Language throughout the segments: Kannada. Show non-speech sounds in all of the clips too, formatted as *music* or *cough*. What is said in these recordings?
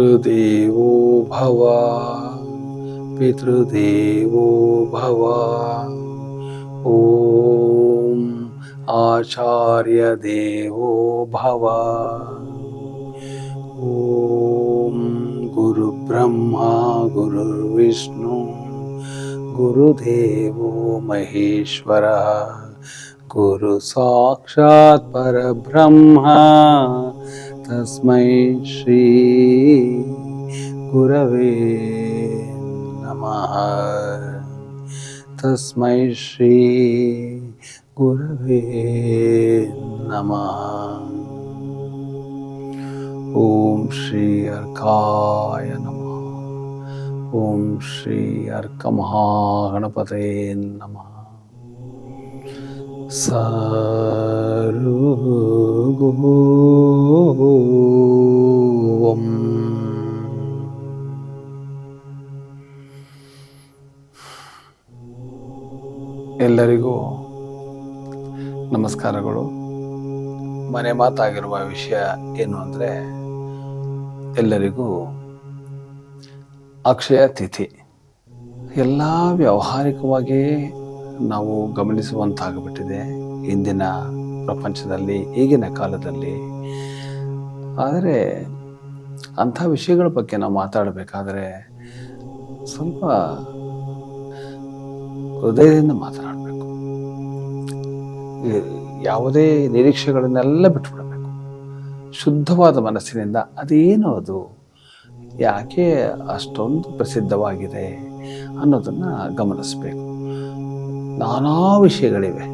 पितृदेवो भव। पितृदेवो भव। ॐ आचार्यदेवो भव। ॐ गुरुब्रह्मा गुरुर्विष्णु गुरुदेवो महेश्वरः गुरुसाक्षात् परब्रह्मा। ಸಾಕ್ಷಾತ್ ಪರಬ್ರಹ್ಮ ತಸ್ಮೈ ಶ್ರೀ ಗುರವೇ ನಮಃ ತಸ್ಮೈ ಶ್ರೀ ಗುರವೇ ನಮಃ ಓಂ ಶ್ರೀ ಅರ್ಕಾಯ ನಮಃ ಓಂ ಶ್ರೀ ಮಹಾಗಣಪತೇ ಎಲ್ಲರಿಗೂ ನಮಸ್ಕಾರಗಳು ಮನೆ ಮಾತಾಗಿರುವ ವಿಷಯ ಏನು ಅಂದರೆ ಎಲ್ಲರಿಗೂ ಅಕ್ಷಯ ತಿಥಿ ಎಲ್ಲ ವ್ಯಾವಹಾರಿಕವಾಗಿ ನಾವು ಗಮನಿಸುವಂತಾಗಿಬಿಟ್ಟಿದೆ ಇಂದಿನ ಪ್ರಪಂಚದಲ್ಲಿ, ಈಗಿನ ಕಾಲದಲ್ಲಿ. ಆದರೆ ಅಂಥ ವಿಷಯಗಳ ಬಗ್ಗೆ ನಾವು ಮಾತಾಡಬೇಕಾದ್ರೆ ಸ್ವಲ್ಪ ಹೃದಯದಿಂದ ಮಾತನಾಡಬೇಕು. ಯಾವುದೇ ನಿರೀಕ್ಷೆಗಳನ್ನೆಲ್ಲ ಬಿಟ್ಬಿಡಬೇಕು. ಶುದ್ಧವಾದ ಮನಸ್ಸಿನಿಂದ ಅದೇನು ಅದು? ಯಾಕೆ ಅಷ್ಟೊಂದು ಪ್ರಸಿದ್ಧವಾಗಿದೆ ಅನ್ನೋದನ್ನು ಗಮನಿಸಬೇಕು. ನಾನಾ ವಿಷಯಗಳಿವೆ.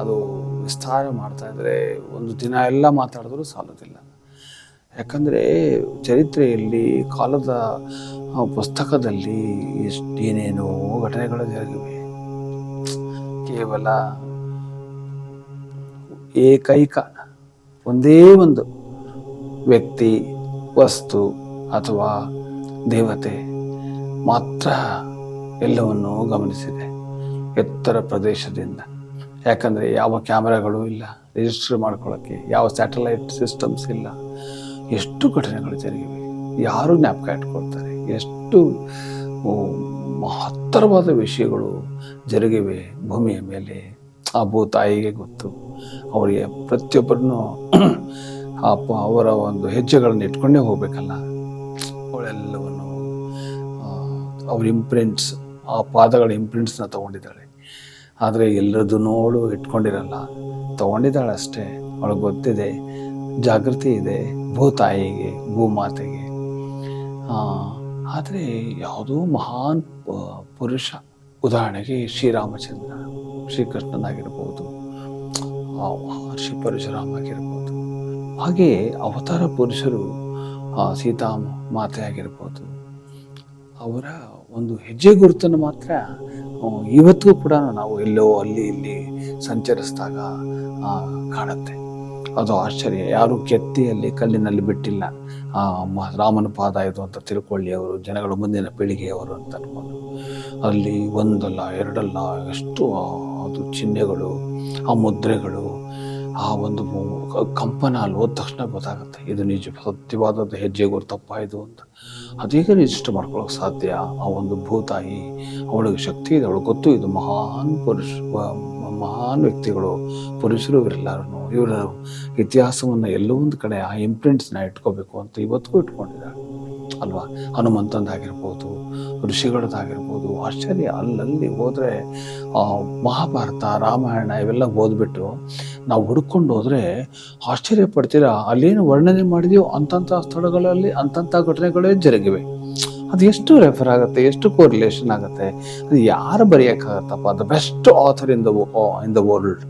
ಅದು ವಿಸ್ತಾರ ಮಾಡ್ತಾ ಇದ್ದರೆ ಒಂದು ದಿನ ಎಲ್ಲ ಮಾತಾಡಿದ್ರೂ ಸಾಲೋದಿಲ್ಲ. ಯಾಕಂದರೆ ಚರಿತ್ರೆಯಲ್ಲಿ ಕಾಲದ ಪುಸ್ತಕದಲ್ಲಿ ಎಷ್ಟು ಏನೇನೋ ಘಟನೆಗಳು ಜರುಗಿವೆ. ಕೇವಲ ಏಕೈಕ, ಒಂದೇ ಒಂದು ವ್ಯಕ್ತಿ, ವಸ್ತು ಅಥವಾ ದೇವತೆ ಮಾತ್ರ ಎಲ್ಲವನ್ನೂ ಗಮನಿಸಿದೆ. ಎತ್ತರ ಪ್ರದೇಶದಿಂದ. ಯಾಕಂದರೆ ಯಾವ ಕ್ಯಾಮ್ರಾಗಳು ಇಲ್ಲ ರಿಜಿಸ್ಟರ್ ಮಾಡ್ಕೊಳ್ಳೋಕ್ಕೆ ಯಾವ ಸ್ಯಾಟಲೈಟ್ ಸಿಸ್ಟಮ್ಸ್ ಇಲ್ಲ. ಎಷ್ಟು ಘಟನೆಗಳು ಜರುಗಿವೆ, ಯಾರು ಜ್ಞಾಪಕ ಇಟ್ಕೊಳ್ತಾರೆ, ಎಷ್ಟು ಮಹತ್ತರವಾದ ವಿಷಯಗಳು ಜರುಗಿವೆ ಭೂಮಿಯ ಮೇಲೆ. ಆ ಭೂ ತಾಯಿಗೆ ಗೊತ್ತು, ಅವರಿಗೆ ಪ್ರತಿಯೊಬ್ಬರನ್ನು *clears throat* ಆ ಪ- ಅವರ ಒಂದು ಹೆಜ್ಜೆಗಳನ್ನು ಇಟ್ಕೊಂಡೇ ಹೋಗಬೇಕಲ್ಲ. ಅವಳೆಲ್ಲವನ್ನು ಅವ್ರ ಇಂಪ್ರಿಂಟ್ಸ್ ಆ ಪಾದಗಳ ಇಂಪ್ರಿಂಟ್ಸ್ನ ತಗೊಂಡಿದ್ದಾಳೆ. ಆದರೆ ಎಲ್ಲರದ್ದು ನೋಡು ಇಟ್ಕೊಂಡಿರಲ್ಲ. ತೊಗೊಂಡಿದ್ದಾಳೆ ಅಷ್ಟೇ ಗೊತ್ತಿದೆ. ಜಾಗೃತಿ ಇದೆ. ಭೂತಾಯಿಗೆ ಭೂಮಾತೆಗೆ ಆದರೆ ಯಾವುದೋ ಮಹಾನ್ ಪುರುಷ. ಉದಾಹರಣೆಗೆ ಶ್ರೀರಾಮಚಂದ್ರ. ಶ್ರೀಕೃಷ್ಣನಾಗಿರ್ಬೋದು. ಮಹರ್ಷಿ ಪರಶುರಾಮ ಆಗಿರ್ಬೋದು. ಹಾಗೆ ಅವತಾರ ಪುರುಷರು ಸೀತಾ ಮಾತೆ ಆಗಿರ್ಬೋದು ಅವರ ಒಂದು ಹೆಜ್ಜೆ ಗುರುತನ್ನು ಮಾತ್ರ ಇವತ್ತಿಗೂ ಕೂಡ ನಾವು ಎಲ್ಲೋ ಅಲ್ಲಿ ಇಲ್ಲಿ ಸಂಚರಿಸಿದಾಗ ಕಾಣುತ್ತೆ. ಅದು ಆಶ್ಚರ್ಯ. ಯಾರು ಕೆತ್ತಿಯಲ್ಲಿ, ಕಲ್ಲಿನಲ್ಲಿ ಬಿಟ್ಟಿಲ್ಲ. ರಾಮನ ಪಾದ ಇದು ಅಂತ ತಿಳ್ಕೊಳ್ಳಿ ಅವರು, ಜನಗಳು ಮುಂದಿನ ಪೀಳಿಗೆಯವರು ಅಂತ ಅನ್ಕೊಂಡು. ಅಲ್ಲಿ ಒಂದಲ್ಲ, ಎರಡಲ್ಲ, ಎಷ್ಟು ಅದು ಚಿಹ್ನೆಗಳು, ಆ ಮುದ್ರೆಗಳು ಆ ಒಂದು ಕಂಪನ ಅಲ್ಲಿ ಹೋದ ತಕ್ಷಣ ಗೊತ್ತಾಗುತ್ತೆ, ಇದು ನಿಜ, ಸತ್ಯವಾದದ್ದು ಹೆಜ್ಜೆ ತಪ್ಪಾಯಿತು ಇದು ಅಂತ. ಅದೇಗ ರಿಜಿಸ್ಟರ್ ಮಾಡ್ಕೊಳ್ಳೋಕೆ ಸಾಧ್ಯ? ಆ ಒಂದು ಭೂತಾಯಿ, ಅವಳಿಗೆ ಶಕ್ತಿ ಇದೆ, ಅವಳಿಗೆ ಗೊತ್ತು, ಇದು ಮಹಾನ್ ಪುರುಷ ಮಹಾನ್ ವ್ಯಕ್ತಿಗಳು, ಪುರುಷರು ಇವರೆಲ್ಲರೂ ಇವರ ಇತಿಹಾಸವನ್ನು ಎಲ್ಲೊಂದು ಕಡೆ ಆ ಇಂಪ್ರಿಂಟ್ಸ್ನ ಇಟ್ಕೋಬೇಕು ಅಂತ ಇವತ್ತಿಗೂ ಇಟ್ಕೊಂಡಿದ್ದಾರೆ. ಅಲ್ವಾ? ಹನುಮಂತಂದಾಗಿರ್ಬೋದು ಋಷಿಗಳದ್ದಾಗಿರ್ಬೋದು ಆಶ್ಚರ್ಯ. ಅಲ್ಲಲ್ಲಿ ಹೋದರೆ ಮಹಾಭಾರತ, ರಾಮಾಯಣ ಇವೆಲ್ಲ ಓದ್ಬಿಟ್ಟು ನಾವು ಹುಡ್ಕೊಂಡು ಹೋದರೆ ಆಶ್ಚರ್ಯ ಪಡ್ತೀರಾ? ಅಲ್ಲೇನು ವರ್ಣನೆ ಮಾಡಿದೆಯೋ ಅಂಥಂಥ ಸ್ಥಳಗಳಲ್ಲಿ ಅಂಥಂಥ ಘಟನೆಗಳೇ ಜರುಗಿವೆ. ಅದು ಎಷ್ಟು ರೆಫರ್ ಆಗುತ್ತೆ? ಎಷ್ಟು ಕೋರಿಲೇಷನ್ ಆಗುತ್ತೆ? ಅದು ಯಾರು ಬರೆಯೋಕ್ಕಾಗತ್ತಪ್ಪ? The best author in the in the world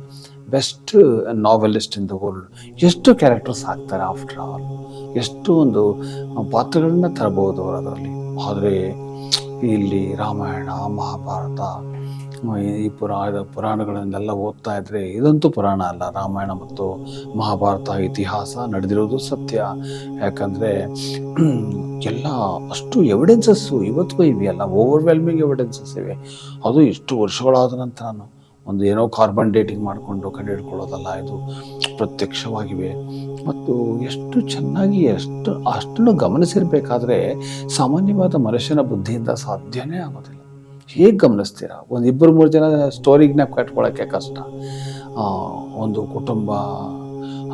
best novelist in the world. ಎಷ್ಟು ಕ್ಯಾರೆಕ್ಟರ್ಸ್ ಹಾಕ್ತಾರೆ ಆಫ್ಟರ್ ಆಲ್? ಎಷ್ಟು ಒಂದು ಪಾತ್ರಗಳನ್ನ ತರಬಹುದು ಅವರು ಅದರಲ್ಲಿ? ಆದರೆ ಇಲ್ಲಿ ರಾಮಾಯಣ, ಮಹಾಭಾರತ, ಈ ಪುರಾಣ, ಪುರಾಣಗಳನ್ನೆಲ್ಲ ಓದ್ತಾ ಇದ್ರೆ ಇದಂತೂ ಪುರಾಣ ಅಲ್ಲ. ರಾಮಾಯಣ ಮತ್ತು ಮಹಾಭಾರತ ಇತಿಹಾಸ ನಡೆದಿರೋದು ಸತ್ಯ. ಯಾಕಂದರೆ ಎಲ್ಲ ಅಷ್ಟು ಎವಿಡೆನ್ಸಸ್ಸು ಇವತ್ತಿಗೂ ಇವೆಯಲ್ಲ. ಓವರ್ವೆಲ್ಮಿಂಗ್ ಎವಿಡೆನ್ಸಸ್ ಇವೆ. ಅದು ಇಷ್ಟು ವರ್ಷಗಳಾದ ನಂತರನು ಒಂದು ಏನೋ ಕಾರ್ಬನ್ ಡೇಟಿಂಗ್ ಮಾಡಿಕೊಂಡು ಕಂಡುಹಿಡ್ಕೊಳ್ಳೋದಲ್ಲ ಇದು ಪ್ರತ್ಯಕ್ಷವಾಗಿವೆ. ಮತ್ತು ಎಷ್ಟು ಚೆನ್ನಾಗಿ ಎಷ್ಟು, ಅಷ್ಟನ್ನು ಗಮನಿಸಿರಬೇಕಾದ್ರೆ ಸಾಮಾನ್ಯವಾದ ಮನುಷ್ಯನ ಬುದ್ಧಿಯಿಂದ ಸಾಧ್ಯನೇ ಆಗೋದಿಲ್ಲ. ಹೇಗೆ ಗಮನಿಸ್ತೀರಾ? ಒಂದು ಇಬ್ಬರು ಮೂರು ಜನ ಸ್ಟೋರಿ ಜ್ಞಾಪ್ ಕಟ್ಕೊಳ್ಳೋಕ್ಕೆ ಕಷ್ಟ. ಒಂದು ಕುಟುಂಬ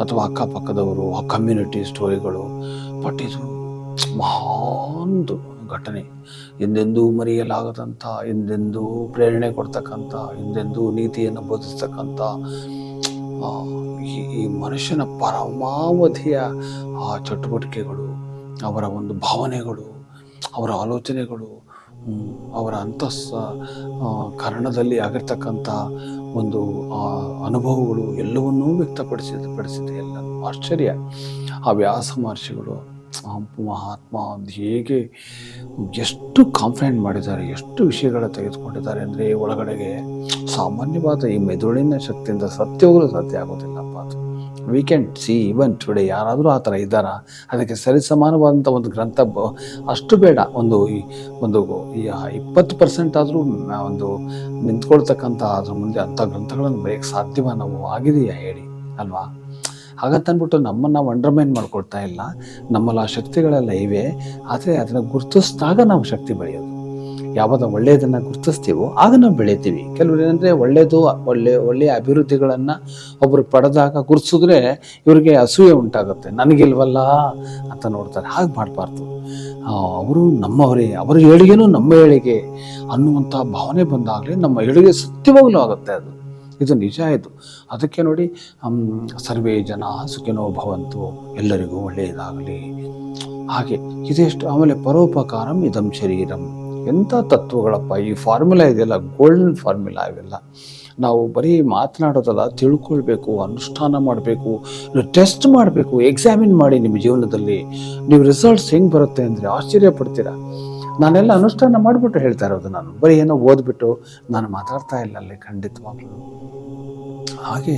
ಅಥವಾ ಅಕ್ಕಪಕ್ಕದವರು, ಆ ಕಮ್ಯುನಿಟಿ ಸ್ಟೋರಿಗಳು ಬಟ್ ಇದು ಮಹಾನ್ದು ಘಟನೆ. ಎಂದೆಂದೂ ಮರೆಯಲಾಗದಂಥ, ಎಂದೆಂದೂ ಪ್ರೇರಣೆ ಕೊಡ್ತಕ್ಕಂಥ, ಎಂದೆಂದೂ ನೀತಿಯನ್ನು ಬೋಧಿಸ್ತಕ್ಕಂಥ ಈ ಮನುಷ್ಯನ ಪರಮಾವಧಿಯ ಆ ಚಟುವಟಿಕೆಗಳು, ಅವರ ಒಂದು ಭಾವನೆಗಳು, ಅವರ ಆಲೋಚನೆಗಳು ಅವರ ಅಂತಸ್ ಕನ್ನಡದಲ್ಲಿ ಆಗಿರ್ತಕ್ಕಂಥ ಒಂದು ಅನುಭವಗಳು ಎಲ್ಲವನ್ನೂ ವ್ಯಕ್ತಪಡಿಸಿದ, ಪಡಿಸಿದೆ ಎಲ್ಲ ಆಶ್ಚರ್ಯ. ಆ ವ್ಯಾಸ ಮಹರ್ಷಿಗಳು ಮಹಾತ್ಮ ಅದು ಹೇಗೆ ಎಷ್ಟು ಕಾಂಪ್ಲೆಂಟ್ ಮಾಡಿದ್ದಾರೆ, ಎಷ್ಟು ವಿಷಯಗಳ ತೆಗೆದುಕೊಂಡಿದ್ದಾರೆ ಅಂದರೆ ಒಳಗಡೆಗೆ ಸಾಮಾನ್ಯವಾದ ಈ ಮೆದುಳಿನ ಶಕ್ತಿಯಿಂದ ಸತ್ಯವಾಗಲೂ ಸತ್ಯ ಆಗೋದಿಲ್ಲಪ್ಪ ಅದು. We can see even today ಯಾರಾದರೂ ಆ ಥರ ಇದ್ದಾರಾ? ಅದಕ್ಕೆ ಸರಿಸಮಾನವಾದಂಥ ಒಂದು ಗ್ರಂಥ ಅಷ್ಟು ಬೇಡ. ಒಂದು ಈ, ಒಂದು ಇಪ್ಪತ್ತು ಪರ್ಸೆಂಟ್ ಆದರೂ ಒಂದು ನಿಂತ್ಕೊಳ್ತಕ್ಕಂಥ ಅದ್ರ ಮುಂದೆ ಅಂಥ ಗ್ರಂಥಗಳನ್ನು ಬರೆಯೋಕ್ಕೆ ಸಾಧ್ಯವ ನಾವು ಆಗಿದೆಯಾ ಹೇಳಿ, ಅಲ್ವಾ? ಹಾಗಂತಂದ್ಬಿಟ್ಟು ನಮ್ಮನ್ನು ಅಂಡರ್ಮೈನ್ ಮಾಡ್ಕೊಳ್ತಾ ಇಲ್ಲ. ನಮ್ಮಲ್ಲಿ ಆ ಶಕ್ತಿಗಳೆಲ್ಲ ಇವೆ. ಆದರೆ ಅದನ್ನು ಗುರುತಿಸಿದಾಗ ನಾವು ಶಕ್ತಿ ಬೆಳೆಯೋದು. ಯಾವಾಗ ಒಳ್ಳೆಯದನ್ನು ಗುರುತಿಸ್ತೀವೋ ಆಗ ನಾವು ಬೆಳಿತೀವಿ. ಕೆಲವರು ಏನಂದರೆ ಒಳ್ಳೆಯದು ಒಳ್ಳೆ, ಒಳ್ಳೆಯ ಅಭಿವೃದ್ಧಿಗಳನ್ನು ಒಬ್ಬರು ಪಡೆದಾಗ ಗುರುತಿಸಿದ್ರೆ ಇವರಿಗೆ ಅಸೂಯೆ ಉಂಟಾಗುತ್ತೆ. ನನಗಿಲ್ವಲ್ಲ ಅಂತ ನೋಡ್ತಾರೆ. ಹಾಗೆ ಮಾಡಬಾರ್ದು. ಅವರು ನಮ್ಮವರೇ. ಅವರ ಏಳಿಗೆನೂ ನಮ್ಮ ಏಳಿಗೆ ಅನ್ನುವಂಥ ಭಾವನೆ ಬಂದಾಗಲೇ ನಮ್ಮ ಏಳಿಗೆ ಸತ್ಯವಾಗಲೂ ಆಗುತ್ತೆ ಅದು. ಇದು ನಿಜ ಇದು. ಅದಕ್ಕೆ ನೋಡಿ ಸರ್ವೇ ಜನ ಸುಖಿನೋ ಭವಂತು, ಎಲ್ಲರಿಗೂ ಒಳ್ಳೆಯದಾಗಲಿ. ಹಾಗೆ, ಇದೆಷ್ಟು. ಆಮೇಲೆ ಪರೋಪಕಾರಂ ಇದಂ ಶರೀರಂ. ಎಂಥ ತತ್ವಗಳಪ್ಪ, ಈ ಫಾರ್ಮುಲಾ ಇದೆಯಲ್ಲ ಗೋಲ್ಡನ್ ಫಾರ್ಮುಲಾ ಇವೆಲ್ಲ. ನಾವು ಬರೀ ಮಾತನಾಡೋದಲ್ಲ, ತಿಳ್ಕೊಳ್ಬೇಕು, ಅನುಷ್ಠಾನ ಮಾಡಬೇಕು ಟೆಸ್ಟ್ ಮಾಡಬೇಕು, ಎಕ್ಸಾಮಿನ್ ಮಾಡಿ ನಿಮ್ಮ ಜೀವನದಲ್ಲಿ. ನೀವು ರಿಸಲ್ಟ್ಸ್ ಹೆಂಗೆ ಬರುತ್ತೆ ಅಂದರೆ ಆಶ್ಚರ್ಯ ಪಡ್ತೀರಾ? ನಾನೆಲ್ಲ ಅನುಷ್ಠಾನ ಮಾಡಿಬಿಟ್ಟು ಹೇಳ್ತಾ ಇರೋದು ನಾನು. ಬರೀ ಏನೋ ಓದ್ಬಿಟ್ಟು ನಾನು ಮಾತಾಡ್ತಾ ಇಲ್ಲ ಅಲ್ಲಿ ಖಂಡಿತವಾಗ್ಲೂ. ಹಾಗೆ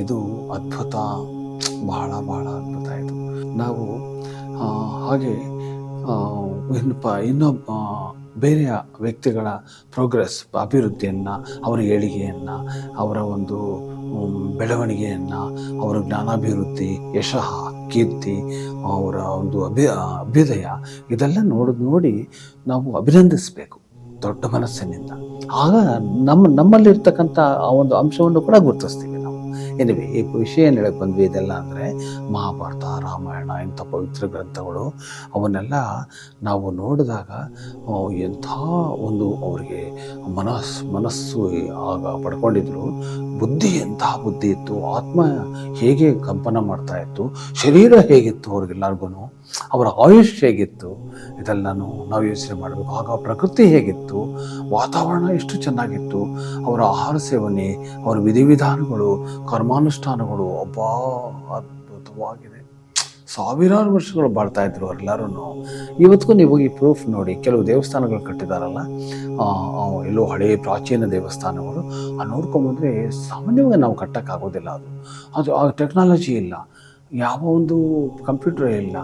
ಇದು ಅದ್ಭುತ ಬಹಳ ಬಹಳ ಅದ್ಭುತ ಇದು. ನಾವು ಹಾಗೆ ಇನ್ನೊಬ್ಬ ಆ, ಬೇರೆಯ ವ್ಯಕ್ತಿಗಳ ಪ್ರೋಗ್ರೆಸ್ ಅಭಿವೃದ್ಧಿಯನ್ನು, ಅವರ ಏಳಿಗೆಯನ್ನು, ಅವರ ಒಂದು ಬೆಳವಣಿಗೆಯನ್ನು, ಅವರ ಜ್ಞಾನಾಭಿವೃದ್ಧಿ, ಯಶಃ, ಕೀರ್ತಿ, ಅವರ ಒಂದು ಅಭಿ, ಅಭ್ಯುದಯ, ಇದೆಲ್ಲ ನೋಡಿದ್ ನೋಡಿ ನಾವು ಅಭಿನಂದಿಸಬೇಕು ದೊಡ್ಡ ಮನಸ್ಸಿನಿಂದ. ಆಗ ನಮ್ಮ, ನಮ್ಮಲ್ಲಿರ್ತಕ್ಕಂಥ ಆ ಒಂದು ಅಂಶವನ್ನು ಕೂಡ ಗುರುತಿಸ್ತೀವಿ. ಎನಿವೆ ಈ ವಿಷಯ ಏನು ಹೇಳಕ್ಕೆ ಬಂದ್ವಿ ಇದೆಲ್ಲ ಅಂದರೆ ಮಹಾಭಾರತ, ರಾಮಾಯಣ ಇಂಥ ಪವಿತ್ರ ಗ್ರಂಥಗಳು, ಅವನ್ನೆಲ್ಲ ನಾವು ನೋಡಿದಾಗ ಎಂಥ ಒಂದು ಅವರಿಗೆ ಮನಸ್, ಮನಸ್ಸು ಆಗ ಪಡ್ಕೊಂಡಿದ್ರು. ಬುದ್ಧಿ ಎಂತಹ ಬುದ್ಧಿ ಇತ್ತು, ಆತ್ಮ ಹೇಗೆ ಕಂಪನ ಮಾಡ್ತಾ ಇತ್ತು, ಶರೀರ ಹೇಗಿತ್ತು ಅವ್ರಿಗೆಲ್ಲರಿಗೂ ಅವರ ಆಯುಷ್ ಹೇಗಿತ್ತು? ಇದೆಲ್ಲ ನಾವು ಯೋಚನೆ ಮಾಡಬೇಕು. ಆಗ ಪ್ರಕೃತಿ ಹೇಗಿತ್ತು? ವಾತಾವರಣ ಎಷ್ಟು ಚೆನ್ನಾಗಿತ್ತು? ಅವರ ಆಹಾರ ಸೇವನೆ, ಅವರ ವಿಧಿವಿಧಾನಗಳು, ಕರ್ಮಾನುಷ್ಠಾನಗಳು ಒಬ್ಬ ಅದ್ಭುತವಾಗಿದೆ. ಸಾವಿರಾರು ವರ್ಷಗಳು ಬಾಳ್ತಾ ಇದ್ರು ಅವರೆಲ್ಲರೂ ಇವತ್ತಿಗೂ ನೀವು ಈ ಪ್ರೂಫ್ ನೋಡಿ, ಕೆಲವು ದೇವಸ್ಥಾನಗಳು ಕಟ್ಟಿದಾರಲ್ಲ ಎಲ್ಲೋ ಹಳೆ ಪ್ರಾಚೀನ ದೇವಸ್ಥಾನಗಳು, ಆ ನೋಡ್ಕೊಂಬಂದರೆ ಸಾಮಾನ್ಯವಾಗಿ ನಾವು ಕಟ್ಟಕ್ಕಾಗೋದಿಲ್ಲ ಅದು. ಅದು ಆ ಟೆಕ್ನಾಲಜಿ ಇಲ್ಲ. ಯಾವ ಒಂದು ಕಂಪ್ಯೂಟರ್ ಇಲ್ಲ.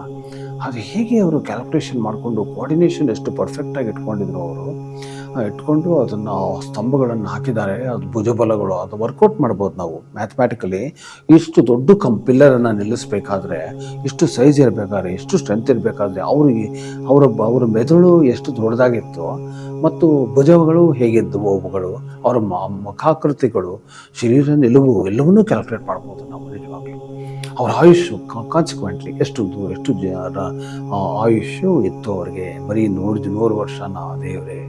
ಅದು ಹೇಗೆ ಅವರು ಕ್ಯಾಲ್ಕುಲೇಷನ್ ಮಾಡಿಕೊಂಡು ಕೋಆರ್ಡಿನೇಷನ್ ಎಷ್ಟು ಪರ್ಫೆಕ್ಟಾಗಿ ಇಟ್ಕೊಂಡಿದ್ರು ಅವರು? ಇಟ್ಕೊಂಡು ಅದನ್ನು ಸ್ತಂಭಗಳನ್ನು ಹಾಕಿದ್ದಾರೆ. ಅದು ಭುಜಬಲಗಳು, ಅದು ವರ್ಕೌಟ್ ಮಾಡ್ಬೋದು ನಾವು ಮ್ಯಾಥಮ್ಯಾಟಿಕಲಿ ಇಷ್ಟು ದೊಡ್ಡ ಕಂ ಪಿಲ್ಲರನ್ನು ನಿಲ್ಲಿಸ್ಬೇಕಾದ್ರೆ, ಇಷ್ಟು ಸೈಜ್ ಇರಬೇಕಾದ್ರೆ, ಎಷ್ಟು ಸ್ಟ್ರೆಂತ್ ಇರಬೇಕಾದ್ರೆ ಅವ್ರಿಗೆ ಅವರ ಅವರ ಮೆದುಳು ಎಷ್ಟು ದೊಡ್ಡದಾಗಿತ್ತು? ಮತ್ತು ಭುಜಗಳು ಹೇಗಿದ್ದವು ಅವುಗಳು? ಅವರ ಮ- ಮುಖಾಕೃತಿಗಳು ಶರೀರ ನಿಲುವು ಎಲ್ಲವನ್ನೂ ಕ್ಯಾಲ್ಕುಲೇಟ್ ಮಾಡ್ಬೋದು ನಾವು ನಿಜವಾಗ್ಲೂ. ಅವರ ಆಯುಷು ಕಾನ್ಸಿಕ್ವೆಂಟ್ಲಿ ಎಷ್ಟು ಎಷ್ಟು ಜನರ ಆಯುಷ್ಯು ಇತ್ತು ಅವ್ರಿಗೆ ಬರೀ ನೂರು ನೂರು ವರ್ಷನ ದೇವರೇ.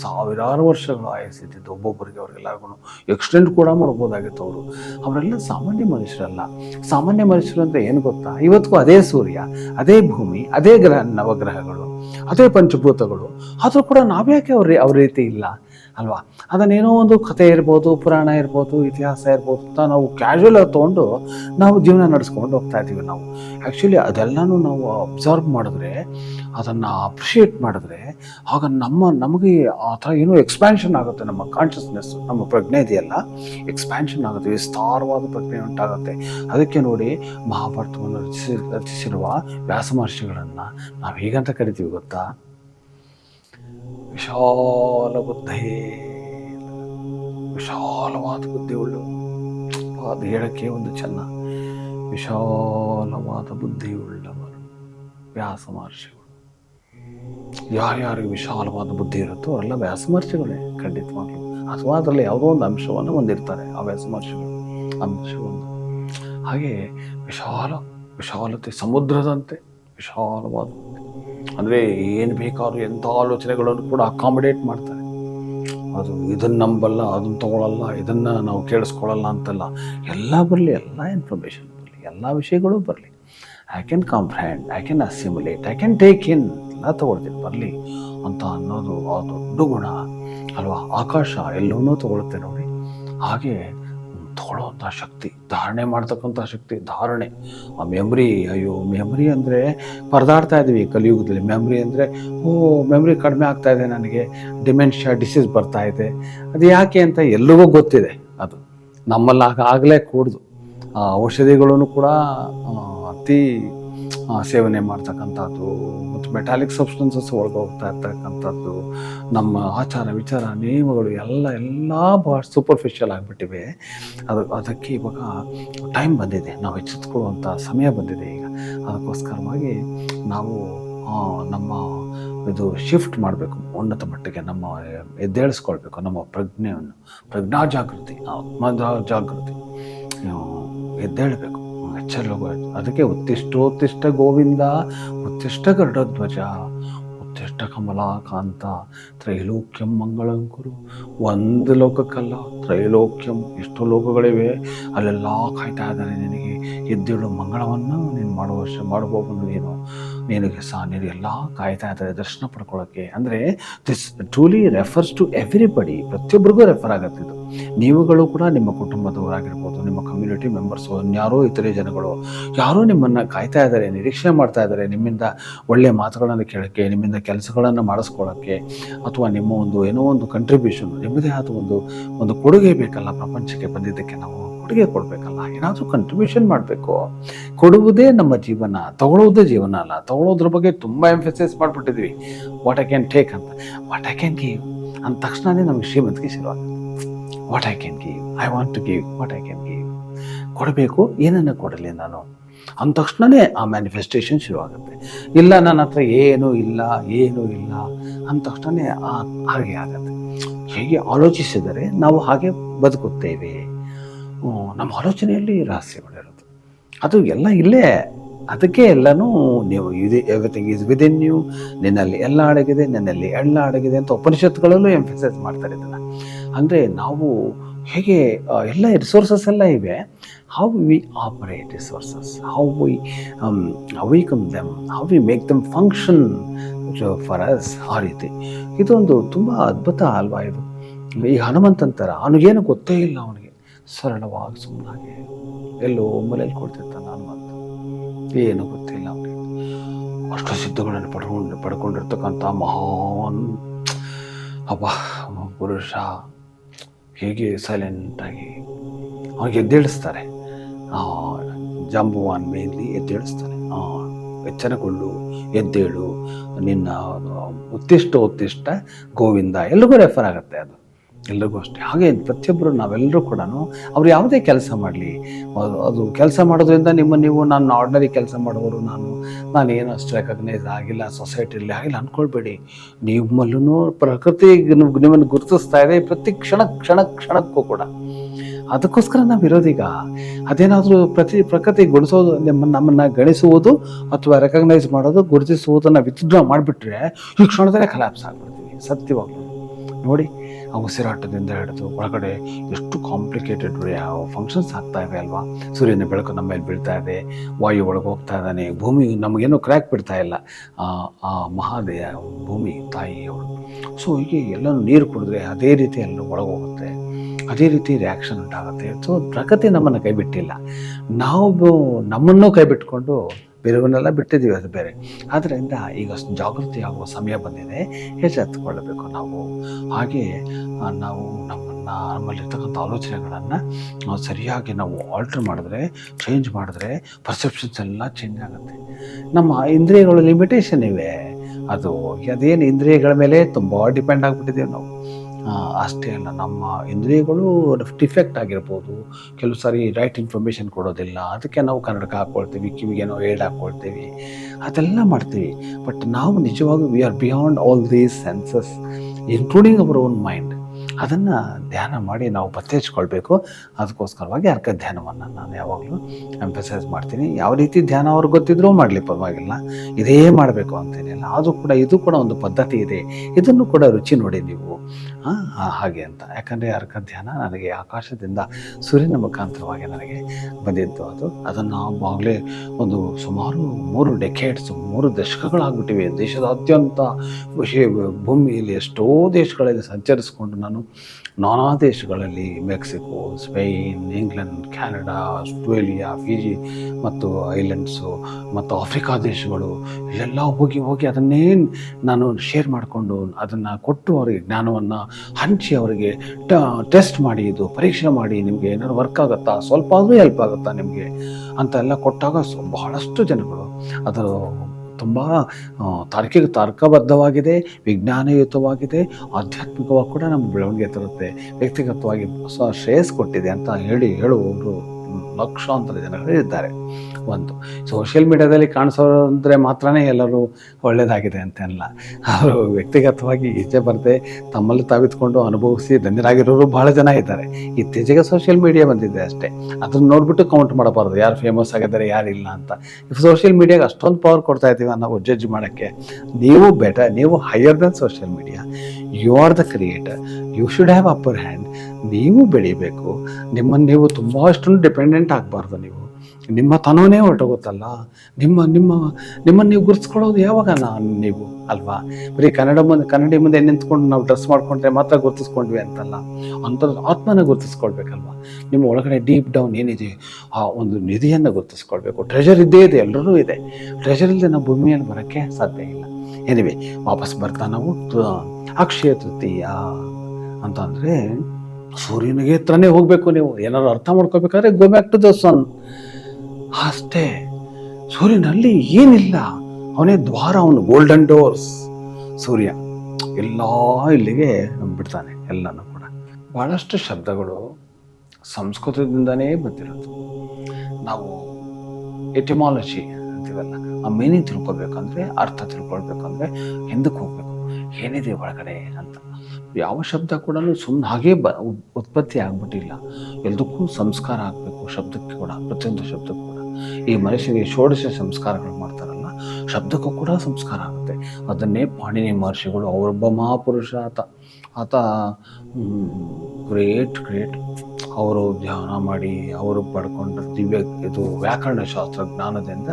ಸಾವಿರಾರು ವರ್ಷಗಳು ಆಯಸ್ಸಿದ್ದು ಒಬ್ಬೊಬ್ಬರಿಗೆ ಅವ್ರಿಗೆಲ್ಲರಿಗೂ ಎಕ್ಸ್ಟೆಂಡ್ ಕೂಡ ಮಾಡ್ಬೋದಾಗಿತ್ತು ಅವರು. ಅವರೆಲ್ಲ ಸಾಮಾನ್ಯ ಮನುಷ್ಯರಲ್ಲ. ಸಾಮಾನ್ಯ ಮನುಷ್ಯರು ಅಂತ ಏನು ಗೊತ್ತಾ? ಇವತ್ತಿಗೂ ಅದೇ ಸೂರ್ಯ, ಅದೇ ಭೂಮಿ, ಅದೇ ಗ್ರಹ, ನವಗ್ರಹಗಳು, ಅದೇ ಪಂಚಭೂತಗಳು. ಆದರೂ ಕೂಡ ನಾವ್ಯಾಕೆ ಅವ್ರ ಅವ್ರ ರೀತಿ ಇಲ್ಲ? ಅಲ್ವಾ? ಅದನ್ನೇನೋ ಒಂದು ಕಥೆ ಇರ್ಬೋದು, ಪುರಾಣ ಇರ್ಬೋದು, ಇತಿಹಾಸ ಇರ್ಬೋದು ಅಂತ ನಾವು ಕ್ಯಾಶುವಲ್ ಆಗಿ ತೊಗೊಂಡು ನಾವು ಜೀವನ ನಡೆಸ್ಕೊಂಡು ಹೋಗ್ತಾ ಇದ್ದೀವಿ ನಾವು. ಆ್ಯಕ್ಚುಲಿ ಅದೆಲ್ಲನೂ ನಾವು ಅಬ್ಸರ್ವ್ ಮಾಡಿದ್ರೆ, ಅದನ್ನು ಅಪ್ರಿಷಿಯೇಟ್ ಮಾಡಿದ್ರೆ, ಆಗ ನಮ್ಮ, ನಮಗೆ ಆ ಥರ ಏನೋ ಎಕ್ಸ್ಪ್ಯಾನ್ಷನ್ ಆಗುತ್ತೆ. ನಮ್ಮ ಕಾನ್ಷಿಯಸ್ನೆಸ್ ನಮ್ಮ ಪ್ರಜ್ಞೆ ಇದೆಯಲ್ಲ ಎಕ್ಸ್ಪ್ಯಾನ್ಷನ್ ಆಗುತ್ತೆ. ವಿಸ್ತಾರವಾದ ಪ್ರಜ್ಞೆ ಉಂಟಾಗುತ್ತೆ. ಅದಕ್ಕೆ ನೋಡಿ ಮಹಾಭಾರತವನ್ನು ರಚಿಸಿ, ರಚಿಸಿರುವ ವ್ಯಾಸ ಮಹರ್ಷಿಗಳನ್ನು ನಾವು ಹೇಗಂತ ಕರಿತೀವಿ ಗೊತ್ತಾ? ವಿಶಾಲ ಬುದ್ಧಿ ವಿಶಾಲವಾದ ಬುದ್ಧಿ ಉಳ್ಳು ಅದು ಹೇಳಕ್ಕೆ ಒಂದು ಚೆನ್ನ ವಿಶಾಲವಾದ ಬುದ್ಧಿ ಉಳ್ಳವರು. ವ್ಯಾಸ ಮಹರ್ಷಿಗಳು. ಯಾರ್ಯಾರಿಗೆ ವಿಶಾಲವಾದ ಬುದ್ಧಿ ಇರುತ್ತೋ ಅವರೆಲ್ಲ ವ್ಯಾಸ ಮಹರ್ಷಿಗಳೇ ಖಂಡಿತವಾಗ್ಲು ಅಥವಾ ಅದರಲ್ಲಿ ಯಾವುದೋ ಒಂದು ಅಂಶವನ್ನು ಹೊಂದಿರ್ತಾರೆ ಆ ವ್ಯಾಸ ಮಹರ್ಷಿಗಳು. ಒಂದು ಹಾಗೆ ವಿಶಾಲ, ವಿಶಾಲತೆ ಸಮುದ್ರದಂತೆ ವಿಶಾಲವಾದ ಅಂದರೆ ಏನು ಬೇಕಾದ್ರೂ ಎಂಥ ಆಲೋಚನೆಗಳನ್ನು ಕೂಡ ಅಕಾಮಿಡೇಟ್ ಮಾಡ್ತಾರೆ. ಅದು ಇದನ್ನು ನಂಬಲ್ಲ ಅದನ್ನು ತಗೊಳ್ಳಲ್ಲ ಇದನ್ನು ನಾವು ಕೇಳಿಸ್ಕೊಳ್ಳಲ್ಲ ಅಂತಲ್ಲ, ಎಲ್ಲ ಬರಲಿ, ಎಲ್ಲ ಇನ್ಫಾರ್ಮೇಷನ್ ಬರಲಿ, ಎಲ್ಲ ವಿಷಯಗಳು ಬರಲಿ. I can comprehend I can assimilate I can take in ಎಲ್ಲ ತಗೊಳ್ತೀನಿ, ಬರಲಿ ಅಂತ ಅನ್ನೋದು ಆ ದೊಡ್ಡ ಗುಣ ಅಲ್ವಾ? ಆಕಾಶ ಎಲ್ಲವನ್ನೂ ತಗೊಳುತ್ತೆ ನೋಡಿ. ಹಾಗೆ ತಗೊಳ್ಳೋವಂಥ ಶಕ್ತಿ, ಧಾರಣೆ ಮಾಡ್ತಕ್ಕಂಥ ಶಕ್ತಿ, ಧಾರಣೆ. ಆ ಮೆಮ್ರಿ ಅಯ್ಯೋ ಮೆಮ್ರಿ ಅಂದರೆ ಪರದಾಡ್ತಾ ಇದ್ದೀವಿ ಕಲಿಯುಗದಲ್ಲಿ. ಮೆಮ್ರಿ ಅಂದರೆ, ಓ ಮೆಮ್ರಿ ಕಡಿಮೆ ಆಗ್ತಾ ಇದೆ ನನಗೆ. ಡಿಮೆನ್ಷಿಯಾ ಡಿಸೀಸ್ ಬರ್ತಾ ಇದೆ. ಅದು ಯಾಕೆ ಅಂತ ಎಲ್ಲವೂ ಗೊತ್ತಿದೆ ಅದು. ನಮ್ಮಲ್ಲಿ ಆಗ ಆಗಲೇ ಕೂಡ್ದು. ಔಷಧಿಗಳನ್ನು ಕೂಡ ಅತಿ ಸೇವನೆ ಮಾಡ್ತಕ್ಕಂಥದ್ದು ಮತ್ತು ಮೆಟಾಲಿಕ್ ಸಬ್ಸ್ಟೆನ್ಸಸ್ ಒಳಗೆ ಹೋಗ್ತಾ ಇರ್ತಕ್ಕಂಥದ್ದು, ನಮ್ಮ ಆಚಾರ ವಿಚಾರ, ನಿಯಮಗಳು ಎಲ್ಲ ಎಲ್ಲ ಭಾಳ ಸೂಪರ್ಫಿಷಿಯಲ್ ಆಗಿಬಿಟ್ಟಿವೆ. ಅದು, ಅದಕ್ಕೆ ಇವಾಗ ಟೈಮ್ ಬಂದಿದೆ. ನಾವು ಎಚ್ಚೆತ್ಕೊಳ್ಳುವಂಥ ಸಮಯ ಬಂದಿದೆ ಈಗ. ಅದಕ್ಕೋಸ್ಕರವಾಗಿ ನಾವು ನಮ್ಮ ಇದು ಶಿಫ್ಟ್ ಮಾಡಬೇಕು. ಉನ್ನತ ಮಟ್ಟಿಗೆ ನಮ್ಮ ಎದ್ದೇಳಿಸ್ಕೊಳ್ಬೇಕು. ನಮ್ಮ ಪ್ರಜ್ಞೆಯನ್ನು. ಪ್ರಜ್ಞಾ ಜಾಗೃತಿ. ಆತ್ಮ ಜಾಗೃತಿ. ಎದ್ದೇಳಬೇಕು. ಎಚ್ಚರಲು ಅದಕ್ಕೆ ಉತ್ತಿಷ್ಟೋತ್ತಿಷ್ಟ ಗೋವಿಂದ ಉತ್ತಿಷ್ಟ ಗರುಡಧ್ವಜ ಉತ್ತಿಷ್ಟ ಕಮಲಾಕಾಂತ, ತ್ರೈಲೋಕ್ಯಂ ಮಂಗಳಂಕುರು ಒಂದು ಲೋಕಕ್ಕಲ್ಲ, ತ್ರೈಲೋಕ್ಯಂ. ಎಷ್ಟು ಲೋಕಗಳಿವೆ. ಅಲ್ಲೆಲ್ಲ ಕಾಯ್ತಾ ಇದ್ದಾರೆ ನಿನಗೆ. ಎದ್ದೇಳು ಮಂಗಳವನ್ನು ನೀನು ಮಾಡುವ ಮಾಡಬಹುದು ನೀನು. ನಿನಗೆ ಸಹ ನೀನು ಎಲ್ಲ ಕಾಯ್ತಾ ಇದ್ದಾರೆ, ದರ್ಶನ ಪಡ್ಕೊಳ್ಳೋಕ್ಕೆ ಅಂದರೆ this truly refers to everybody ಪ್ರತಿಯೊಬ್ಬರಿಗೂ ರೆಫರ್ ಆಗುತ್ತೆ ನೀವುಗಳು ಕೂಡ ನಿಮ್ಮ ಕುಟುಂಬದವರಾಗಿರ್ಬೋದು ನಿಮ್ಮ ಕಮ್ಯುನಿಟಿ ಮೆಂಬರ್ಸು ಇನ್ಯಾರೋ ಇತರೆ ಜನಗಳು, ಯಾರೋ ನಿಮ್ಮನ್ನು ಕಾಯ್ತಾ ಇದ್ದಾರೆ, ನಿರೀಕ್ಷೆ ಮಾಡ್ತಾ ಇದ್ದಾರೆ, ನಿಮ್ಮಿಂದ ಒಳ್ಳೆಯ ಮಾತುಗಳನ್ನು ಕೇಳೋಕ್ಕೆ ನಿಮ್ಮಿಂದ ಕೆಲಸಗಳನ್ನು ಮಾಡಿಸ್ಕೊಳ್ಳೋಕ್ಕೆ ಅಥವಾ ನಿಮ್ಮ ಒಂದು ಏನೋ ಒಂದು ಕಂಟ್ರಿಬ್ಯೂಷನ್ ನಿಮ್ಮದೇ ಆದ ಒಂದು ಒಂದು ಕೊಡುಗೆ ಬೇಕಲ್ಲ ಪ್ರಪಂಚಕ್ಕೆ ಬಂದಿದ್ದಕ್ಕೆ ನಾವು. ಕೊಡುಗೆ ಕೊಡಬೇಕಲ್ಲ? ಏನಾದರೂ ಕಂಟ್ರಿಬ್ಯೂಷನ್ ಮಾಡಬೇಕು. ಕೊಡುವುದೇ ನಮ್ಮ ಜೀವನ ತಗೊಳ್ಳೋದೇ ಜೀವನ ಅಲ್ಲ. ತಗೊಳ್ಳೋದ್ರ ಬಗ್ಗೆ ತುಂಬ ಎಂಫಸೈಸ್ ಮಾಡಿಬಿಟ್ಟಿದ್ವಿ. ವಾಟ್ ಐ ಕ್ಯಾನ್ ಟೇಕ್ ಅಂತ. ವಾಟ್ ಐ ಕ್ಯಾನ್ ಗಿವ್ ಅಂದ ತಕ್ಷಣವೇ ನಮಗೆ ಶ್ರೀಮಂತಿಗೆ ಶುರುವಾಗುತ್ತೆ. What I can give I want to give what I can give ಕೊಡಬೇಕು, ಏನನ್ನು ಕೊಡಲಿ ನಾನು? ಅಂದ ತಕ್ಷಣವೇ ಆ ಮ್ಯಾನಿಫೆಸ್ಟೇಷನ್ ಶುರುವಾಗುತ್ತೆ. ಇಲ್ಲ, ನನ್ನ ಹತ್ರ ಏನೂ ಇಲ್ಲ ಏನೂ ಇಲ್ಲ ಅಂದ ತಕ್ಷಣವೇ ಹಾಗೆ ಆಗುತ್ತೆ. ಹೇಗೆ ಆಲೋಚಿಸಿದರೆ ನಾವು ಹಾಗೆ ಬದುಕುತ್ತೇವೆ. ನಮ್ಮ ಆಲೋಚನೆಯಲ್ಲಿ ರಹಸ್ಯಗಳಿರೋದು ಅದು ಎಲ್ಲ ಇಲ್ಲೇ. ಅದಕ್ಕೆ ಎಲ್ಲನೂ ನೀವು ಇದು ಎವ್ರಿಥಿಂಗ್ ಈಸ್ ವಿದಿನ್ ಯು ನಿನ್ನಲ್ಲಿ ಎಲ್ಲ ಅಡಗಿದೆ, ನಿನ್ನಲ್ಲಿ ಎಲ್ಲ ಅಡಗಿದೆ ಅಂತ ಉಪನಿಷತ್ಗಳಲ್ಲೂ ಎಂಫಸೈಸ್ ಮಾಡ್ತಾರೆ ಇದನ್ನು. ಅಂದರೆ ನಾವು ಹೇಗೆ ಎಲ್ಲ ರಿಸೋರ್ಸಸ್ ಎಲ್ಲ ಇವೆ. How we operate resources how we come them how we make them function for us ಆ ರೀತಿ. ಇದೊಂದು ತುಂಬ ಅದ್ಭುತ ಅಲ್ವಾ ಇದು? ಈ ಹನುಮಂತಂತರ ಅವನಿಗೇನು ಗೊತ್ತೇ ಇಲ್ಲ ಅವನಿಗೆ. ಸರಳವಾಗಿ ಸುಮ್ಮನಾಗಿ ಎಲ್ಲೋ ಮನೇಲಿ ಕೊಡ್ತಿರ್ತಾನೆ ಮತ್ತು ಏನು ಗೊತ್ತಿಲ್ಲ. ಅವನಿಗೆ ಅಷ್ಟು ಸಿದ್ಧಗಳನ್ನು ಪಡ್ಕೊಂಡು ಪಡ್ಕೊಂಡಿರ್ತಕ್ಕಂಥ ಮಹಾನ್ ಅಬ್ಬ ಪುರುಷ ಹೇಗೆ ಸೈಲೆಂಟಾಗಿ ಅವನಿಗೆ ಎದ್ದೇಳಿಸ್ತಾರೆ. ಜಾಂಬುವಾನ್ ಮೇಲಿ ಎದ್ದೇಳಿಸ್ತಾನೆ. ಆ, ಎಚ್ಚರಗೊಳ್ಳು ಎದ್ದೇಳು ನಿನ್ನ ಉತ್ತಿಷ್ಟ ಉತ್ತಿಷ್ಟ ಗೋವಿಂದ ಎಲ್ಲಿಗೂ ರೆಫರ್ ಆಗುತ್ತೆ ಅದು. ಎಲ್ರಿಗೂ ಅಷ್ಟೇ. ಹಾಗೆ ಪ್ರತಿಯೊಬ್ಬರು ನಾವೆಲ್ಲರೂ ಕೂಡ ಅವ್ರು ಯಾವುದೇ ಕೆಲಸ ಮಾಡಲಿ. ಅದು ಕೆಲಸ ಮಾಡೋದ್ರಿಂದ ನಿಮ್ಮ ನೀವು ನಾನು ಆರ್ಡಿನರಿ ಕೆಲಸ ಮಾಡೋರು ನಾನು ನಾನು ಏನು ಅಷ್ಟು ರೆಕಗ್ನೈಸ್ ಆಗಿಲ್ಲ ಸೊಸೈಟಿಯಲ್ಲಿ ಆಗಿಲ್ಲ ಅಂದ್ಕೊಳ್ಬೇಡಿ ನಿಮ್ಮಲ್ಲೂ ಪ್ರಕೃತಿ ನಿಮ್- ನಿಮ್ಮನ್ನು ಗುರುತಿಸ್ತಾ ಇದೆ ಪ್ರತಿ ಕ್ಷಣ ಕ್ಷಣ, ಕ್ಷಣಕ್ಕೂ ಕೂಡ. ಅದಕ್ಕೋಸ್ಕರ ನಾವು ಇರೋದೀಗ. ಅದೇನಾದರೂ ಪ್ರತಿ, ಪ್ರಕೃತಿ ಗುಣಿಸೋದು, ನಿಮ್ಮ, ನಮ್ಮನ್ನು ಗಣಿಸುವುದು ಅಥವಾ ರೆಕಗ್ನೈಸ್ ಮಾಡೋದು ಗುರುತಿಸುವುದನ್ನು ವಿತ್ಡ್ರಾ ಮಾಡಿಬಿಟ್ರೆ ಈ ಕ್ಷಣದಲ್ಲೇ ಕಲಾಪ್ಸ್ ಆಗ್ಬಿಡ್ತೀವಿ. ಸತ್ಯವಾಗ್ಲೂ ನೋಡಿ ಆ ಉಸಿರಾಟದಿಂದ ಹಿಡಿದು ಒಳಗಡೆ ಎಷ್ಟು ಕಾಂಪ್ಲಿಕೇಟೆಡ್ ಫಂಕ್ಷನ್ಸ್ ಆಗ್ತಾ ಇವೆ ಅಲ್ವಾ? ಸೂರ್ಯನ ಬೆಳಕು ನಮ್ಮ ಮೇಲೆ ಬೀಳ್ತಾ ಇದೆ, ವಾಯು ಒಳಗೆ ಹೋಗ್ತಾ ಇದ್ದಾನೆ, ಭೂಮಿ ನಮಗೇನೋ ಕ್ರ್ಯಾಕ್ ಬಿಡ್ತಾ ಇಲ್ಲ. ಆ ಮಹಾದೇಯ ಭೂಮಿ ತಾಯಿ ಅವಳು ಸೊ ಹೀಗೆ ಎಲ್ಲನೂ ನೀರು ಕುಡಿದ್ರೆ ಅದೇ ರೀತಿ ಎಲ್ಲ ಒಳಗೆ ಅದೇ ರೀತಿ ರಿಯಾಕ್ಷನ್ ಉಂಟಾಗುತ್ತೆ. ಸೊ ಪ್ರಕೃತಿ ನಮ್ಮನ್ನು ಕೈ ಬಿಟ್ಟಿಲ್ಲ. ನಾವು ನಮ್ಮನ್ನು ಕೈ ಬಿಟ್ಕೊಂಡು ಬೇರೆಯವನ್ನೆಲ್ಲ ಬಿಟ್ಟಿದ್ದೀವಿ ಅದು ಬೇರೆ. ಆದ್ದರಿಂದ ಈಗ ಜಾಗೃತಿ ಆಗುವ ಸಮಯ ಬಂದಿದೆ. ಎಚ್ಚೆತ್ತುಕೊಳ್ಳಬೇಕು ನಾವು? ಹಾಗೆ ನಾವು ನಮ್ಮನ್ನು, ನಮ್ಮಲ್ಲಿರ್ತಕ್ಕಂಥ ಆಲೋಚನೆಗಳನ್ನು ಸರಿಯಾಗಿ ನಾವು ಆಲ್ಟ್ರ್ ಮಾಡಿದ್ರೆ ಚೇಂಜ್ ಮಾಡಿದ್ರೆ ಪರ್ಸೆಪ್ಷನ್ಸ್ ಎಲ್ಲ ಚೇಂಜ್ ಆಗುತ್ತೆ. ನಮ್ಮ ಇಂದ್ರಿಯಗಳು ಲಿಮಿಟೇಷನ್ ಇವೆ. ಅದು, ಅದೇನು ಇಂದ್ರಿಯಗಳ ಮೇಲೆ ತುಂಬ ಡಿಪೆಂಡ್ ಆಗಿಬಿಟ್ಟಿದ್ದೀವಿ ನಾವು. ಅಷ್ಟೇ ಅಲ್ಲ ನಮ್ಮ ಇಂದ್ರಿಯಗಳು ಡಿಫೆಕ್ಟ್ ಆಗಿರ್ಬೋದು. ಕೆಲವು ಸಾರಿ ರೈಟ್ ಇನ್ಫಾರ್ಮೇಷನ್ ಕೊಡೋದಿಲ್ಲ. ಅದಕ್ಕೆ ನಾವು ಕನ್ನಡಕ ಹಾಕ್ಕೊಳ್ತೀವಿ ಕಿವಿಗೇನೋ ಏಡ್ ಹಾಕ್ಕೊಳ್ತೀವಿ ಅದೆಲ್ಲ ಮಾಡ್ತೀವಿ. ಬಟ್ ನಾವು ನಿಜವಾಗೂ we are beyond all these senses including our own mind ಅದನ್ನು ಧ್ಯಾನ ಮಾಡಿ ನಾವು ಪತ್ತೆ ಹಚ್ಕೊಳ್ಬೇಕು. ಅದಕ್ಕೋಸ್ಕರವಾಗಿ ಅರ್ಕ ಧ್ಯಾನವನ್ನು ನಾನು ಯಾವಾಗಲೂ ಎಂಫಸೈಸ್ ಮಾಡ್ತೀನಿ. ಯಾವ ರೀತಿ ಧ್ಯಾನ ಅವ್ರಿಗೆ ಗೊತ್ತಿದ್ರೂ ಮಾಡಲಿ, ಪರವಾಗಿಲ್ಲ. ಇದೇ ಮಾಡಬೇಕು ಅಂತೇನಿಲ್ಲ. ಅದು ಕೂಡ ಇದು ಕೂಡ ಒಂದು ಪದ್ಧತಿ ಇದೆ. ಇದನ್ನು ಕೂಡ ರುಚಿ ನೋಡಿ ನೀವು. ಹಾಗೆ ಅಂತ. ಯಾಕಂದರೆ ಅರ್ಕ ಧ್ಯಾನ ನನಗೆ ಆಕಾಶದಿಂದ ಸೂರ್ಯನ ಮುಖಾಂತರವಾಗಿ ನನಗೆ ಬಂದಿತ್ತು ಅದು. ಅದನ್ನು ಆಗಲೇ ಒಂದು ಸುಮಾರು ಮೂರು ಡೆಕೇಡ್ಸ್ ಮೂರು ದಶಕಗಳಾಗ್ಬಿಟ್ಟಿವೆ. ದೇಶದಾದ್ಯಂತ ವಿಷಯ ಭೂಮಿಯಲ್ಲಿ ಎಷ್ಟೋ ದೇಶಗಳಲ್ಲಿ ಸಂಚರಿಸಿಕೊಂಡು ನಾನು ನಾನಾ ದೇಶಗಳಲ್ಲಿ Mexico, Spain, England Canada Australia, Fiji ಮತ್ತು ಐಲ್ಯಾಂಡ್ಸು ಮತ್ತು ಆಫ್ರಿಕಾ ದೇಶಗಳು ಇಲ್ಲೆಲ್ಲ ಹೋಗಿ ಹೋಗಿ ಅದನ್ನೇ ನಾನು ಶೇರ್ ಮಾಡಿಕೊಂಡು ಅದನ್ನು ಕೊಟ್ಟು ಅವರಿಗೆ ಜ್ಞಾನವನ್ನು ಹಂಚಿ ಅವರಿಗೆ ಟೆಸ್ಟ್ ಮಾಡಿ, ಇದು ಪರೀಕ್ಷೆ ಮಾಡಿ ನಿಮಗೆ ಏನಾದ್ರು ವರ್ಕ್ ಆಗುತ್ತಾ? ಸ್ವಲ್ಪ ಆದರೂ ಹೆಲ್ಪ್ ಆಗುತ್ತಾ ನಿಮಗೆ? ಅಂತ ಎಲ್ಲ ಕೊಟ್ಟಾಗ ಬಹಳಷ್ಟು ಜನಗಳು ಅದರ ತುಂಬ ತಾರ್ಕಿಕ, ತರ್ಕಬದ್ಧವಾಗಿದೆ, ವಿಜ್ಞಾನಯುತವಾಗಿದೆ, ಆಧ್ಯಾತ್ಮಿಕವಾಗಿ ಕೂಡ ನಮ್ಮ ಬೆಳವಣಿಗೆ ತರುತ್ತೆ, ವ್ಯಕ್ತಿಗತವಾಗಿ ಹೊಸ ಶ್ರೇಯಸ್ ಕೊಟ್ಟಿದೆ ಅಂತ ಹೇಳಿ ಹೇಳುವವರು ಲಕ್ಷಾಂತರ ಜನಗಳು ಇದ್ದಾರೆ. ಒಂದು ಸೋಷಿಯಲ್ ಮೀಡಿಯಾದಲ್ಲಿ ಕಾಣಿಸೋದ್ರೆ ಮಾತ್ರನೇ ಎಲ್ಲರೂ ಒಳ್ಳೆಯದಾಗಿದೆ ಅಂತಲ್ಲ ಅವರು ವ್ಯಕ್ತಿಗತವಾಗಿ ಈಚೆ ಬರದೆ ತಮ್ಮಲ್ಲಿ ತಾವಿತ್ಕೊಂಡು ಅನುಭವಿಸಿ ಧನ್ಯರಾಗಿರೋರು ಬಹಳ ಜನ ಇದ್ದಾರೆ. ಇತ್ತೀಚೆಗೆ ಸೋಷಿಯಲ್ ಮೀಡಿಯಾ ಬಂದಿದೆ ಅಷ್ಟೇ. ಅದನ್ನ ನೋಡಿಬಿಟ್ಟು ಕೌಂಟ್ ಮಾಡಬಾರ್ದು. ಯಾರು ಫೇಮಸ್ ಆಗಿದ್ದಾರೆ, ಯಾರು ಇಲ್ಲ ಅಂತ. ಸೋಷಿಯಲ್ ಮೀಡಿಯಾಗೆ ಅಷ್ಟೊಂದು ಪವರ್ ಕೊಡ್ತಾ ಇದ್ದೀವಿ ನಾವು ಜಡ್ಜ್ ಮಾಡೋಕ್ಕೆ ನೀವು ಬೆಟರ್ ನೀವು higher than social media you are the creator you should have upper hand ನೀವು ಬೆಳಿಬೇಕು. ನಿಮ್ಮನ್ನು ನೀವು ತುಂಬ ಅಷ್ಟೊಂದು ಡಿಪೆಂಡೆಂಟ್ ಆಗಬಾರ್ದು ನೀವು. ನಿಮ್ಮ ತನವೇ ಹೊರಟೋಗುತ್ತಲ್ಲ ನಿಮ್ಮ ನಿಮ್ಮ, ನಿಮ್ಮನ್ನು ನೀವು ಗುರ್ತಿಸ್ಕೊಳ್ಳೋದು ಯಾವಾಗ ನಾನು ನೀವು ಅಲ್ವಾ? ಬರೀ ಕನ್ನಡ ಮುಂದೆ, ಕನ್ನಡಿ ಮುಂದೆ ನಿಂತ್ಕೊಂಡು ನಾವು ಡ್ರೆಸ್ ಮಾಡ್ಕೊಂಡ್ರೆ ಮಾತ್ರ ಗುರ್ತಿಸ್ಕೊಂಡ್ವಿ ಅಂತಲ್ಲ. ಅಂಥದ್ದು ಆತ್ಮನ ಗುರ್ತಿಸ್ಕೊಳ್ಬೇಕಲ್ವಾ? ನಿಮ್ಮ ಒಳಗಡೆ ಡೀಪ್ ಡೌನ್ ಏನಿದೆ, ಆ ಒಂದು ನಿಧಿಯನ್ನು ಗುರ್ತಿಸ್ಕೊಳ್ಬೇಕು. ಟ್ರೆಷರ್ ಇದ್ದೇ ಇದೆ ಎಲ್ಲರೂ ಇದೆ. ಟ್ರೆಷರ್ ಇಲ್ಲದೆ ನಾವು ಭೂಮಿಯನ್ನು ಬರೋಕ್ಕೆ ಸಾಧ್ಯ ಇಲ್ಲ. ಎನಿವೆ ವಾಪಸ್ ಬರ್ತಾ ನಾವು. ಅಕ್ಷಯ ತೃತೀಯ ಅಂತ ಅಂದರೆ ಸೂರ್ಯನಿಗೆ ಹತ್ರನೇ ಹೋಗಬೇಕು ನೀವು. ಏನಾದ್ರು ಅರ್ಥ ಮಾಡ್ಕೋಬೇಕಾದ್ರೆ go back to the sun ಅಷ್ಟೇ, ಸೂರ್ಯನಲ್ಲಿ ಏನಿಲ್ಲ. ಅವನೇ ದ್ವಾರ, ಅವನು ಗೋಲ್ಡನ್ ಡೋರ್ಸ್ ಸೂರ್ಯ ಎಲ್ಲ ಇಲ್ಲಿಗೆ ಬಿಡ್ತಾನೆ, ಎಲ್ಲನೂ ಕೂಡ. ಬಹಳಷ್ಟು ಶಬ್ದಗಳು ಸಂಸ್ಕೃತದಿಂದನೇ ಬಂದಿರೋದು. ನಾವು ಎಟಿಮಾಲಜಿ ಅಂತೀವಲ್ಲ, ಆ ಮೀನಿಂಗ್ ತಿಳ್ಕೊಬೇಕಂದ್ರೆ ಅರ್ಥ ತಿಳ್ಕೊಳ್ಬೇಕಂದ್ರೆ ಹಿಂದಕ್ಕೆ ಹೋಗ್ಬೇಕು. ಏನಿದೆ ಒಳಗಡೆ ಅಂತ. ಯಾವ ಶಬ್ದ ಕೂಡ ಸುಮ್ಮನೆ ಹಾಗೆ ಬ, ಉತ್ಪತ್ತಿ ಆಗ್ಬಿಟ್ಟಿಲ್ಲ. ಎಲ್ಲದಕ್ಕೂ ಸಂಸ್ಕಾರ ಆಗಬೇಕು ಶಬ್ದಕ್ಕೆ ಕೂಡ, ಪ್ರತಿಯೊಂದು ಶಬ್ದಕ್ಕೂ ಕೂಡ. ಈ ಮನುಷ್ಯನಿಗೆ ಷೋಡಶ ಸಂಸ್ಕಾರಗಳು ಮಾಡ್ತಾರಲ್ಲ, ಶಬ್ದಕ್ಕೂ ಕೂಡ ಸಂಸ್ಕಾರ ಆಗುತ್ತೆ. ಅದನ್ನೇ ಪಾಣಿನಿ ಮಹರ್ಷಿಗಳು, ಅವರೊಬ್ಬ ಮಹಾಪುರುಷ ಆತ. ಆತ ಗ್ರೇಟ್ ಗ್ರೇಟ್ ಅವರು ಧ್ಯಾನ ಮಾಡಿ, ಅವರು ಪಡ್ಕೊಂಡ ದಿವ್ಯ, ಇದು ವ್ಯಾಕರಣ ಶಾಸ್ತ್ರ ಜ್ಞಾನದಿಂದ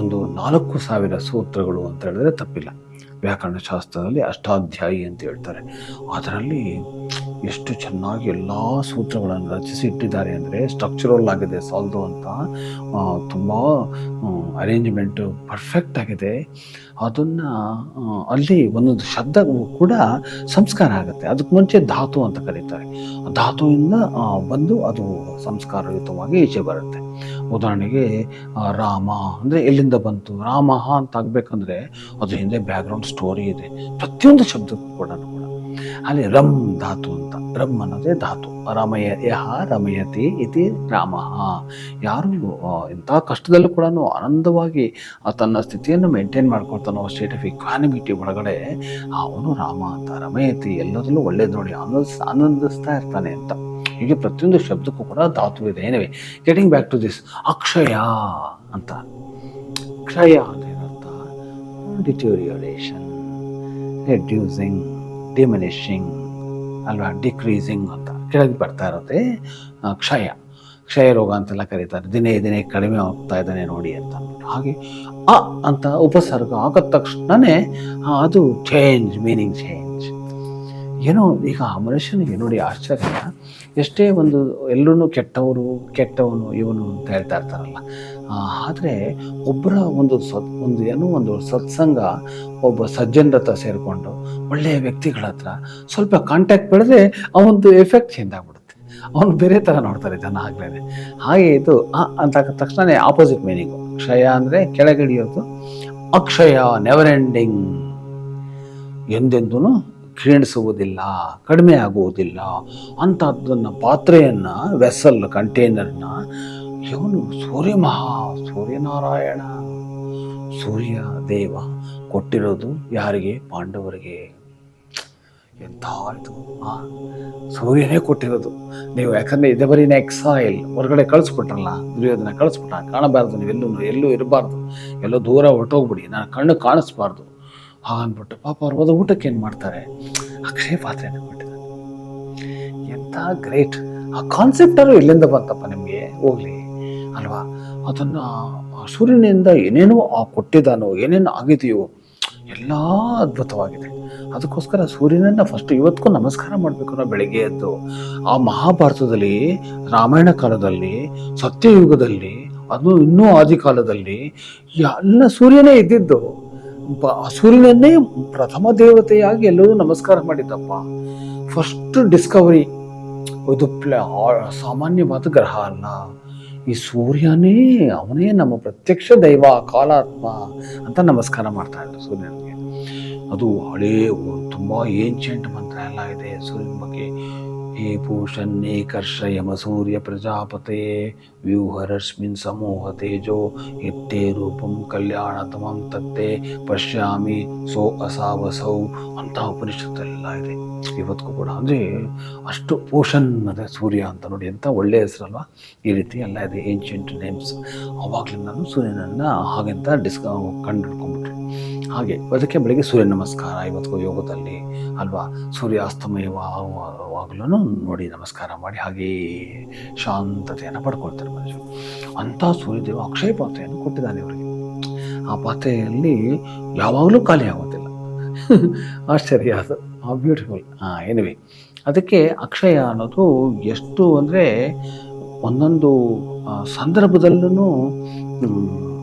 ಒಂದು ನಾಲ್ಕು ಸಾವಿರ ಸೂತ್ರಗಳು ಅಂತ ಹೇಳಿದ್ರೆ ತಪ್ಪಿಲ್ಲ. ವ್ಯಾಕರಣ ಶಾಸ್ತ್ರದಲ್ಲಿ ಅಷ್ಟಾಧ್ಯಾಯಿ ಅಂತ ಹೇಳ್ತಾರೆ. ಅದರಲ್ಲಿ ಎಷ್ಟು ಚೆನ್ನಾಗಿ ಎಲ್ಲ ಸೂತ್ರಗಳನ್ನು ರಚಿಸಿ ಇಟ್ಟಿದ್ದಾರೆ ಅಂದರೆ ಸ್ಟ್ರಕ್ಚರಲ್ ಆಗಿದೆ ಸಾಲ್ದು ಅಂತ. ತುಂಬ ಅರೇಂಜ್ಮೆಂಟು ಪರ್ಫೆಕ್ಟ್ ಆಗಿದೆ. ಅದನ್ನು ಅಲ್ಲಿ ಒಂದೊಂದು ಶಬ್ದ ಕೂಡ ಸಂಸ್ಕಾರ ಆಗುತ್ತೆ. ಅದಕ್ಕೆ ಮುಂಚೆ ಧಾತು ಅಂತ ಕರೀತಾರೆ. ಧಾತುವಿಂದ ಬಂದು ಅದು ಸಂಸ್ಕಾರಯುತವಾಗಿ ಈಚೆ ಬರುತ್ತೆ. ಉದಾಹರಣೆಗೆ ರಾಮ, ಅಂದರೆ ಎಲ್ಲಿಂದ ಬಂತು? ರಾಮ ಅಂತ ಆಗಬೇಕಂದ್ರೆ ಅದ್ರ ಹಿಂದೆ ಬ್ಯಾಕ್ಗ್ರೌಂಡ್ ಸ್ಟೋರಿ ಇದೆ. ಪ್ರತಿಯೊಂದು ಶಬ್ದಕ್ಕೂ ಕೂಡ ಕೂಡ ಅಲ್ಲಿ ರಮ್ ಧಾತು ಅಂತ. ರಮ್ ಅನ್ನೋದೇ ಧಾತು. ರಮಯ ಯಹ ರಮಯತಿ ಇತಿ ರಾಮ ಯಾರು ಇಂಥ ಕಷ್ಟದಲ್ಲೂ ಕೂಡ ಆನಂದವಾಗಿ ತನ್ನ ಸ್ಥಿತಿಯನ್ನು ಮೇಂಟೈನ್ ಮಾಡ್ಕೊಳ್ತಾನೋ ಸ್ಟೇಟ್ ಆಫ್ ಇಕ್ವಾನಿಮಿಟಿ ಒಳಗಡೆ, ಅವನು ರಾಮ ಅಂತ. ರಮಯತಿ ಎಲ್ಲದರಲ್ಲೂ ಒಳ್ಳೇದು ನೋಡಿ. ಆನಂದ, ಆನಂದಿಸ್ತಾ ಇರ್ತಾನೆ ಅಂತ. ಹೀಗೆ ಪ್ರತಿಯೊಂದು ಶಬ್ದಕ್ಕೂ ಕೂಡ ಧಾತು ಇದೆ anyway getting back to this ಅಕ್ಷಯ ಅಂತ. ಕ್ಷಯ ಅಂತ ಏನರ್ಥ? ಡಿಟೋರಿಯೋರೇಷನ್ ರೆಡ್ಯೂಸಿಂಗ್ ಡಿಮಿನಿಷಿಂಗ್ ಅಲ್ವಾ ಡಿಕ್ರೀಸಿಂಗ್ ಅಂತ. ಕೆಳಗೆ ಬರ್ತಾ ಇರುತ್ತೆ ಕ್ಷಯ ಕ್ಷಯ ರೋಗ ಅಂತೆಲ್ಲ ಕರೀತಾರೆ. ದಿನೇ ದಿನೇ ಕಡಿಮೆ ಆಗ್ತಾ ಇದ್ದಾನೆ ನೋಡಿ ಅಂತ. ಹಾಗೆ, ಅ ಅಂತ ಉಪಸರ್ಗ ಆಗದ ತಕ್ಷಣನೇ ಅದು ಚೇಂಜ್ ಮೀನಿಂಗ್ ಚೇಂಜ್ ಏನೋ, ಈಗ ಆ ಮನುಷ್ಯನಿಗೆ ನೋಡಿ ಆಶ್ಚರ್ಯ. ಎಷ್ಟೇ ಒಂದು ಎಲ್ಲರೂ ಕೆಟ್ಟವರು, ಕೆಟ್ಟವನು, ಇವನು ಅಂತ ಹೇಳ್ತಾ ಇರ್ತಾರಲ್ಲ. ಆದರೆ ಒಬ್ಬರ ಒಂದು ಸತ್, ಒಂದು ಏನೋ ಒಂದು ಸತ್ಸಂಗ ಒಬ್ಬ ಸಜ್ಜನರ ಹತ್ರ ಸೇರಿಕೊಂಡು ಒಳ್ಳೆಯ ವ್ಯಕ್ತಿಗಳ ಹತ್ರ ಸ್ವಲ್ಪ ಕಾಂಟ್ಯಾಕ್ಟ್ ಬೆಳೆದ್ರೆ ಅವನದು ಎಫೆಕ್ಟ್ ಚೇಂಜ್ ಆಗ್ಬಿಡುತ್ತೆ. ಅವನು ಬೇರೆ ಥರ ನೋಡ್ತಾರೆ ಜನ ಆಗ್ಲೇ ಹಾಗೆ ಇದು ಅಂತ ತಕ್ಷಣ ಆಪೋಸಿಟ್ ಮೀನಿಂಗು ಕ್ಷಯ ಅಂದರೆ ಕೆಳಗಿಳಿಯೋದು, ಅಕ್ಷಯ ನೆವರ್ ಎಂಡಿಂಗ್ ಎಂದೆಂದೂ ಕ್ಷೀಣಿಸುವುದಿಲ್ಲ, ಕಡಿಮೆ ಆಗುವುದಿಲ್ಲ. ಅಂಥದ್ದನ್ನು ಪಾತ್ರೆಯನ್ನು ವೆಸಲ್ ಕಂಟೈನರ್ನ ಇವನು ಸೂರ್ಯ ಮಹಾ, ಸೂರ್ಯನಾರಾಯಣ, ಸೂರ್ಯ ದೇವ ಕೊಟ್ಟಿರೋದು ಯಾರಿಗೆ? ಪಾಂಡವರಿಗೆ. ಎಂಥ ಆ, ಸೂರ್ಯನೇ ಕೊಟ್ಟಿರೋದು. ನೀವು ಯಾಕಂದರೆ ಇದೇ ಬರೀ ಎಕ್ಸಾಯಿಲ್ ಹೊರಗಡೆ ಕಳಿಸ್ಬಿಟ್ರಲ್ಲ, ದುರ್ಯೋಧನ ಕಳಿಸ್ಬಿಟ್ಟ, ಕಾಣಬಾರ್ದು, ನೀವೆಲ್ಲೂ ಎಲ್ಲೂ ಇರಬಾರ್ದು. ಎಲ್ಲೋ ದೂರ ಹೊರಟೋಗ್ಬಿಡಿ ನಾನು ಕಣ್ಣು ಕಾಣಿಸ್ಬಾರ್ದು. ಹಾಗನ್ಬಿಟ್ಟು ಪಾಪ ಅವ್ರು ಹೋದ ಊಟಕ್ಕೆ ಏನು ಮಾಡ್ತಾರೆ? ಅಕ್ಷಯ ಪಾತ್ರೆಯನ್ನು ಎಂಥ ಗ್ರೇಟ್. ಆ ಕಾನ್ಸೆಪ್ಟರು ಎಲ್ಲಿಂದ ಬಂತಪ್ಪ ನಿಮಗೆ? ಹೋಗ್ಲಿ. ಅಲ್ವಾ? ಅದನ್ನು ಸೂರ್ಯನಿಂದ ಏನೇನೋ ಆ ಕೊಟ್ಟಿದ್ದಾನೋ, ಏನೇನು ಆಗಿದೆಯೋ, ಎಲ್ಲ ಅದ್ಭುತವಾಗಿದೆ. ಅದಕ್ಕೋಸ್ಕರ ಸೂರ್ಯನನ್ನು ಫಸ್ಟ್ ಇವತ್ತಿಗೂ ನಮಸ್ಕಾರ ಮಾಡಬೇಕು ಅನ್ನೋ ಬೆಳಗ್ಗೆ ಎದ್ದು ಆ ಮಹಾಭಾರತದಲ್ಲಿ, ರಾಮಾಯಣ ಕಾಲದಲ್ಲಿ, ಸತ್ಯಯುಗದಲ್ಲಿ, ಅದು ಇನ್ನೂ ಆದಿಕಾಲದಲ್ಲಿ ಎಲ್ಲ ಸೂರ್ಯನೇ ಇದ್ದಿದ್ದು. ಸೂರ್ಯನನ್ನೇ ಪ್ರಥಮ ದೇವತೆಯಾಗಿ ಎಲ್ಲರೂ ನಮಸ್ಕಾರ ಮಾಡಿದ್ದಪ್ಪ. ಫಸ್ಟ್ ಡಿಸ್ಕವರಿ ಇದು ಪ್ಲ ಸಾಮಾನ್ಯವಾದ ಗ್ರಹ ಅಲ್ಲ. ಈ ಸೂರ್ಯನೇ ಅವನೇ ನಮ್ಮ ಪ್ರತ್ಯಕ್ಷ ದೈವ, ಕಾಲಾತ್ಮ ಅಂತ ನಮಸ್ಕಾರ ಮಾಡ್ತಾ ಇದ್ದ ಸೂರ್ಯನಿಗೆ. ಅದು ಹಳೇ, ತುಂಬ ಏನ್ಷೆಂಟ್ ಮಂತ್ರ ಎಲ್ಲ ಇದೆ ಸೂರ್ಯನ ಬಗ್ಗೆ. ಹೇ ಪೂಷಣೇ ಕರ್ಷ ಯಮ ಸೂರ್ಯ ಪ್ರಜಾಪತೆ, ವ್ಯೂಹರಶ್ಮಿನ್ ಸಮೂಹ ತೇಜೋ, ಎತ್ತೇ ರೂಪಂ ಕಲ್ಯಾಣತಮಂ ತತ್ತೆ, ಪಶ್ಯಾಮಿ ಸೋ ಅಸಾವಸೌ ಅಂತ ಉಪನಿಷತ್ತೆಲ್ಲ ಇದೆ. ಇವತ್ತಿಗೂ ಕೂಡ ಅಂದರೆ ಅಷ್ಟು ಪೋಷನ್ ಅಂದರೆ ಸೂರ್ಯ ಅಂತ ನೋಡಿ ಅಂತ ಒಳ್ಳೆಯ ಹೆಸರಲ್ವಾ? ಈ ರೀತಿ ಎಲ್ಲ ಇದೆ ಏನ್ಷಿಯಂಟ್ ನೇಮ್ಸ್ ನಾನು ಸೂರ್ಯನನ್ನು ಹಾಗೆಂತ ಡಿಸ್ಕ ಕಂಡು ಹಿಡ್ಕೊಂಡ್ಬಿಟ್ರು ಹಾಗೆ, ಅದಕ್ಕೆ ಬೆಳಗ್ಗೆ ಸೂರ್ಯ ನಮಸ್ಕಾರ ಇವತ್ತಿಗೂ ಯೋಗದಲ್ಲಿ. ಅಲ್ವಾ? ಸೂರ್ಯಾಸ್ತಮಯವಾಗಲೂ ನೋಡಿ ನಮಸ್ಕಾರ ಮಾಡಿ ಹಾಗೇ ಶಾಂತತೆಯನ್ನು ಪಡ್ಕೊಳ್ತಾರೆ ಮನುಷ್ಯರು. ಅಂಥ ಸೂರ್ಯದೇವ ಅಕ್ಷಯ ಪಾತ್ರೆಯನ್ನು ಕೊಟ್ಟಿದ್ದಾನೆ ಇವರಿಗೆ ಆ ಪಾತ್ರೆಯಲ್ಲಿ ಯಾವಾಗಲೂ ಖಾಲಿ ಆಗೋದಿಲ್ಲ. ಆಶ್ಚರ್ಯ ಅದು. ಬ್ಯೂಟಿಫುಲ್ ಹಾಂ ಎನಿವೆ ಅದಕ್ಕೆ ಅಕ್ಷಯ ಅನ್ನೋದು ಎಷ್ಟು ಅಂದರೆ ಒಂದೊಂದು ಆ, ಸಂದರ್ಭದಲ್ಲೂ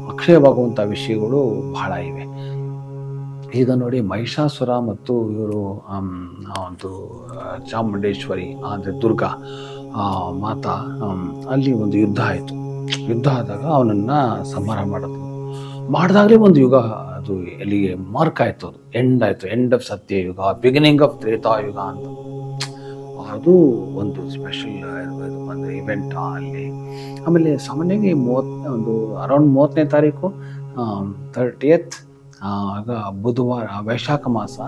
ಅಕ್ಷಯವಾಗುವಂಥ ವಿಷಯಗಳು ಬಹಳ ಇವೆ. ಈಗ ನೋಡಿ ಮಹಿಷಾಸುರ ಮತ್ತು ಇವರು ಒಂದು ಚಾಮುಂಡೇಶ್ವರಿ ಅಂದರೆ ದುರ್ಗಾ ಮಾತಾ ಅಲ್ಲಿ ಒಂದು ಯುದ್ಧ ಆಯಿತು. ಯುದ್ಧ ಆದಾಗ ಅವನನ್ನು ಸಂಹಾರ ಮಾಡಿದ್ರು. ಮಾಡಿದಾಗಲೇ ಒಂದು ಯುಗ ಅದು ಎಲ್ಲಿಗೆ ಮಾರ್ಕ್ ಆಯಿತು ಅದು. ಎಂಡ್ ಆಯಿತು. ಎಂಡ್ ಆಫ್ ಸತ್ಯ ಯುಗ ಬಿಗಿನಿಂಗ್ ಆಫ್ ತ್ರೇತಾಯುಗ ಅಂತ. ಅದು ಒಂದು ಸ್ಪೆಷಲ್ ಒಂದು ಇವೆಂಟ್ ಅಲ್ಲಿ. ಆಮೇಲೆ ಸಾಮಾನ್ಯವಾಗಿ ಮೂವತ್, ಒಂದು ಅರೌಂಡ್ ಮೂವತ್ತನೇ ತಾರೀಕು ತರ್ಟಿಯತ್ ಆಗ ಬುಧವಾರ, ವೈಶಾಖ ಮಾಸ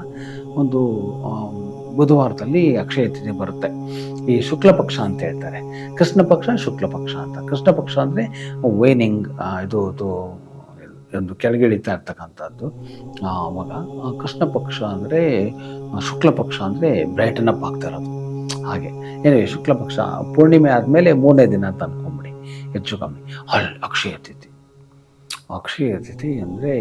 ಒಂದು ಬುಧವಾರದಲ್ಲಿ ಅಕ್ಷಯ ತಿಥಿ ಬರುತ್ತೆ. ಈ ಶುಕ್ಲ ಪಕ್ಷ ಅಂತ ಹೇಳ್ತಾರೆ. ಕೃಷ್ಣ ಪಕ್ಷ, ಶುಕ್ಲ ಪಕ್ಷ ಅಂತ. ಕೃಷ್ಣ ಪಕ್ಷ ಅಂದರೆ ವೇನಿಂಗ್ ಇದು ಇದು ಒಂದು ಕೆಳಗಿಳಿತಾ ಇರ್ತಕ್ಕಂಥದ್ದು. ಆವಾಗ ಕೃಷ್ಣ ಪಕ್ಷ ಅಂದರೆ ಶುಕ್ಲ ಪಕ್ಷ ಅಂದರೆ ಬ್ರೈಟನ್ ಅಪ್ ಆಗ್ತಾ ಹಾಗೆ. ಏನೇ ಶುಕ್ಲ ಪಕ್ಷ ಪೂರ್ಣಿಮೆ ಆದಮೇಲೆ ಮೂರನೇ ದಿನ ಅಂತ ಅನ್ಕೊಂಬಿಡಿ. ಹೆಚ್ಚು ಕಮ್ಮಿ. ಅಲ್ಲಿ ಅಕ್ಷಯ ತಿಥಿ ಅಕ್ಷಯ ತಿಥಿ ಅಂದರೆ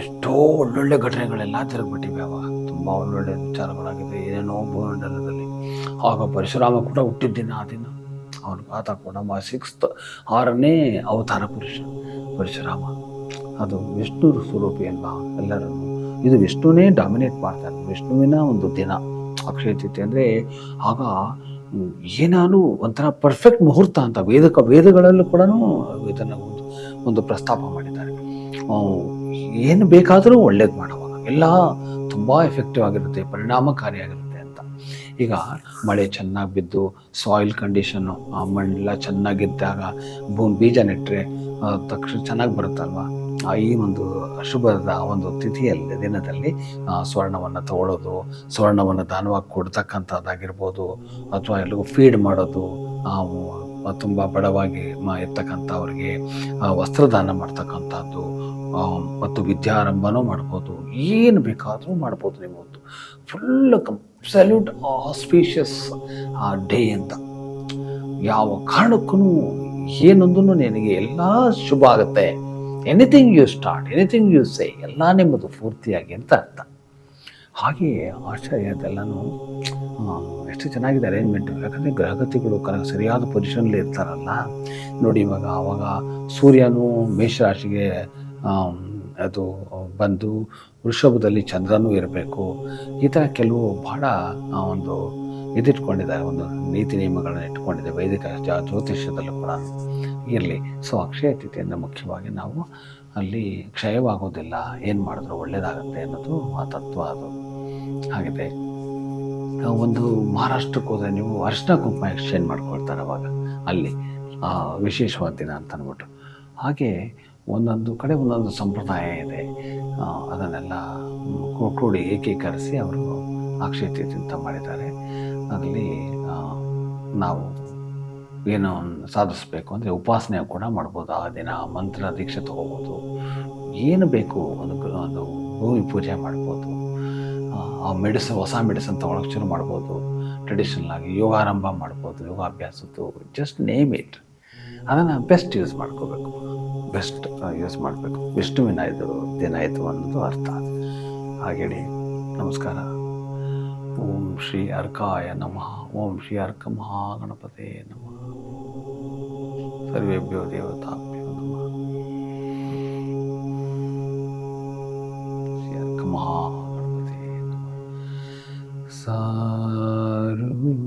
ಎಷ್ಟೋ ಒಳ್ಳೊಳ್ಳೆ ಘಟನೆಗಳೆಲ್ಲ ತಿರುಗ್ಬಿಟ್ಟಿವೆ ಅವಾಗ ತುಂಬ ಒಳ್ಳೊಳ್ಳೆ ವಿಚಾರಗಳಾಗಿದೆ ಏನೇನೋ ಭೂಮಂಡಲದಲ್ಲಿ ಆಗ ಪರಶುರಾಮ ಕೂಡ ಹುಟ್ಟಿದ್ದಿನ ಆ ದಿನ. ಅವನು ಪಾತ ಕೂಡ ಸಿಕ್ಸ್ತ್, ಆರನೇ ಅವತಾರ ಪುರುಷ ಪರಶುರಾಮ. ಅದು ವಿಷ್ಣು ಸ್ವರೂಪಿ ಎಲ್ಲ ಎಲ್ಲರನ್ನು. ಇದು ವಿಷ್ಣುವೇ ಡಾಮಿನೇಟ್ ಮಾಡ್ತಾರೆ. ವಿಷ್ಣುವಿನ ಒಂದು ದಿನ, ಅಕ್ಷಯ ತಿಥಿ ಅಂದರೆ ಆಗ ಏನಾನು ಒಂಥರ ಪರ್ಫೆಕ್ಟ್ ಮುಹೂರ್ತ ಅಂತ ವೇದಕ, ವೇದಗಳಲ್ಲೂ ಕೂಡ ಇದನ್ನು ಒಂದು ಪ್ರಸ್ತಾಪ ಮಾಡಿದ್ದಾರೆ. ಏನು ಬೇಕಾದರೂ ಒಳ್ಳೇದು ಮಾಡುವಾಗ ಎಲ್ಲ ತುಂಬ ಎಫೆಕ್ಟಿವ್ ಆಗಿರುತ್ತೆ, ಪರಿಣಾಮಕಾರಿಯಾಗಿರುತ್ತೆ ಅಂತ. ಈಗ ಮಳೆ ಚೆನ್ನಾಗಿ ಬಿದ್ದು ಸಾಯಿಲ್ ಕಂಡೀಷನ್ನು ಆ ಮಣ್ಣೆಲ್ಲ ಚೆನ್ನಾಗಿದ್ದಾಗ ಭೂಮಿ ಬೀಜ ನೆಟ್ಟರೆ ತಕ್ಷಣ ಚೆನ್ನಾಗಿ ಬರುತ್ತಲ್ವ? ಆ ಈ ಒಂದು ಶುಭದ ಒಂದು ತಿಥಿಯಲ್ಲಿ, ದಿನದಲ್ಲಿ ಸ್ವರ್ಣವನ್ನು ತಗೊಳ್ಳೋದು ಸ್ವರ್ಣವನ್ನು ದಾನವಾಗಿ ಕೊಡ್ತಕ್ಕಂಥದ್ದಾಗಿರ್ಬೋದು, ಅಥವಾ ಎಲ್ಲಿಗೂ ಫೀಡ್ ಮಾಡೋದು ತುಂಬ ಬಡವಾಗಿ ಮಾ ಇರ್ತಕ್ಕಂಥವ್ರಿಗೆ ವಸ್ತ್ರದಾನ ಮಾಡ್ತಕ್ಕಂಥದ್ದು ಮತ್ತು ವಿದ್ಯಾರಂಭನೂ ಮಾಡ್ಬೋದು. ಏನು ಬೇಕಾದರೂ ಮಾಡ್ಬೋದು ನೀವು ಫುಲ್ ಕಂಪ್ಸಲ್ಯೂಟ್ ಆಸ್ಪೀಷಿಯಸ್ ಡೇ ಅಂತ. ಯಾವ ಕಾರಣಕ್ಕೂ ಏನೊಂದು ನಿನಗೆ ಎಲ್ಲ ಶುಭ ಆಗುತ್ತೆ. Anything you start anything you say ಎಲ್ಲ ನಿಮ್ಮದು ಪೂರ್ತಿಯಾಗಿ ಅಂತ ಅರ್ಥ. ಹಾಗೆಯೇ ಆಶ್ಚರ್ಯ ಅದೆಲ್ಲನೂ. ಎಷ್ಟು ಚೆನ್ನಾಗಿದೆ ಅರೇಂಜ್ಮೆಂಟು ಯಾಕಂದರೆ ಗ್ರಹಗತಿಗಳು ಕರ ಸರಿಯಾದ ಪೊಸಿಷನಲ್ಲಿ ಇರ್ತಾರಲ್ಲ. ನೋಡಿ ಇವಾಗ ಆವಾಗ ಸೂರ್ಯನೂ ಮೇಷರಾಶಿಗೆ ಅದು ಬಂದು ವೃಷಭದಲ್ಲಿ ಚಂದ್ರನೂ ಇರಬೇಕು. ಈ ಥರ ಕೆಲವು ಬಹಳ ಒಂದು ಇದಿಟ್ಕೊಂಡಿದ್ದಾರೆ. ಒಂದು ನೀತಿ ನಿಯಮಗಳನ್ನು ಇಟ್ಕೊಂಡಿದೆ. ವೈದಿಕ ಜ್ಯೋತಿಷ್ಯದಲ್ಲೂ ಕೂಡ. ಇರಲಿ. ಸೊ, ಅಕ್ಷಯ ತಿಥಿಯನ್ನು ಮುಖ್ಯವಾಗಿ ನಾವು ಅಲ್ಲಿ ಕ್ಷಯವಾಗೋದಿಲ್ಲ, ಏನು ಮಾಡಿದ್ರು ಒಳ್ಳೆಯದಾಗುತ್ತೆ ಅನ್ನೋದು ಆ ತತ್ವ ಅದು. ಆಗಿದೆ ಒಂದು ಮಹಾರಾಷ್ಟ್ರಕ್ಕೆ ಹೋದರೆ ನೀವು ಅರ್ಶಿನ ಕುಂಕುಮ ಎಕ್ಸ್ಚೇಂಜ್ ಮಾಡ್ಕೊಳ್ತಾರೆ ಅವಾಗ, ಅಲ್ಲಿ ವಿಶೇಷವಾದ ದಿನ ಅಂತ ಅಂದ್ಬಿಟ್ಟು. ಹಾಗೆ ಒಂದೊಂದು ಕಡೆ ಒಂದೊಂದು ಸಂಪ್ರದಾಯ ಇದೆ. ಅದನ್ನೆಲ್ಲ ಕೂಡಿ ಏಕೀಕರಿಸಿ ಅವರು ಅಕ್ಷಯ ಮಾಡಿದ್ದಾರೆ. ಅದರಲ್ಲಿ ನಾವು ಏನೋ ಸಾಧಿಸ್ಬೇಕು ಅಂದರೆ ಉಪಾಸನೆ ಕೂಡ ಮಾಡ್ಬೋದು. ಆ ದಿನ ಮಂತ್ರ ದೀಕ್ಷೆ ತೊಗೋಬೋದು. ಏನು ಬೇಕು ಒಂದು ಒಂದು ಭೂಮಿ ಪೂಜೆ ಮಾಡ್ಬೋದು. ಆ, ಮೆಡಿಸನ್ ಹೊಸ ಮೆಡಿಸನ್ ತೊಗೊಳಕ್ಕೆ ಶುರು ಮಾಡ್ಬೋದು. ಟ್ರೆಡಿಷ್ನಲ್ ಆಗಿ ಯೋಗಾರಂಭ ಮಾಡ್ಬೋದು ಯೋಗಾಭ್ಯಾಸದ್ದು ಜಸ್ಟ್ ನೇಮ್ ಇಟ್ ಅದನ್ನು ಬೆಸ್ಟ್ ಯೂಸ್ ಮಾಡ್ಕೋಬೇಕು. ಬೆಸ್ಟ್ ಯೂಸ್ ಮಾಡಬೇಕು. ವಿಷ್ಣುವಿನ ಇದು ದಿನ ಇದು ಅನ್ನೋದು ಅರ್ಥ ಹಾಗೇಳಿ ನಮಸ್ಕಾರ. ಓಂ ಶ್ರೀ ಅರ್ಕಾಯ ನಮಃ. ಓಂ ಶ್ರೀ ಅರ್ಕ ಮಹಾಗಣಪತೇ ನಮಃ. સર્વેભ્યો દેવતાભ્યો સારું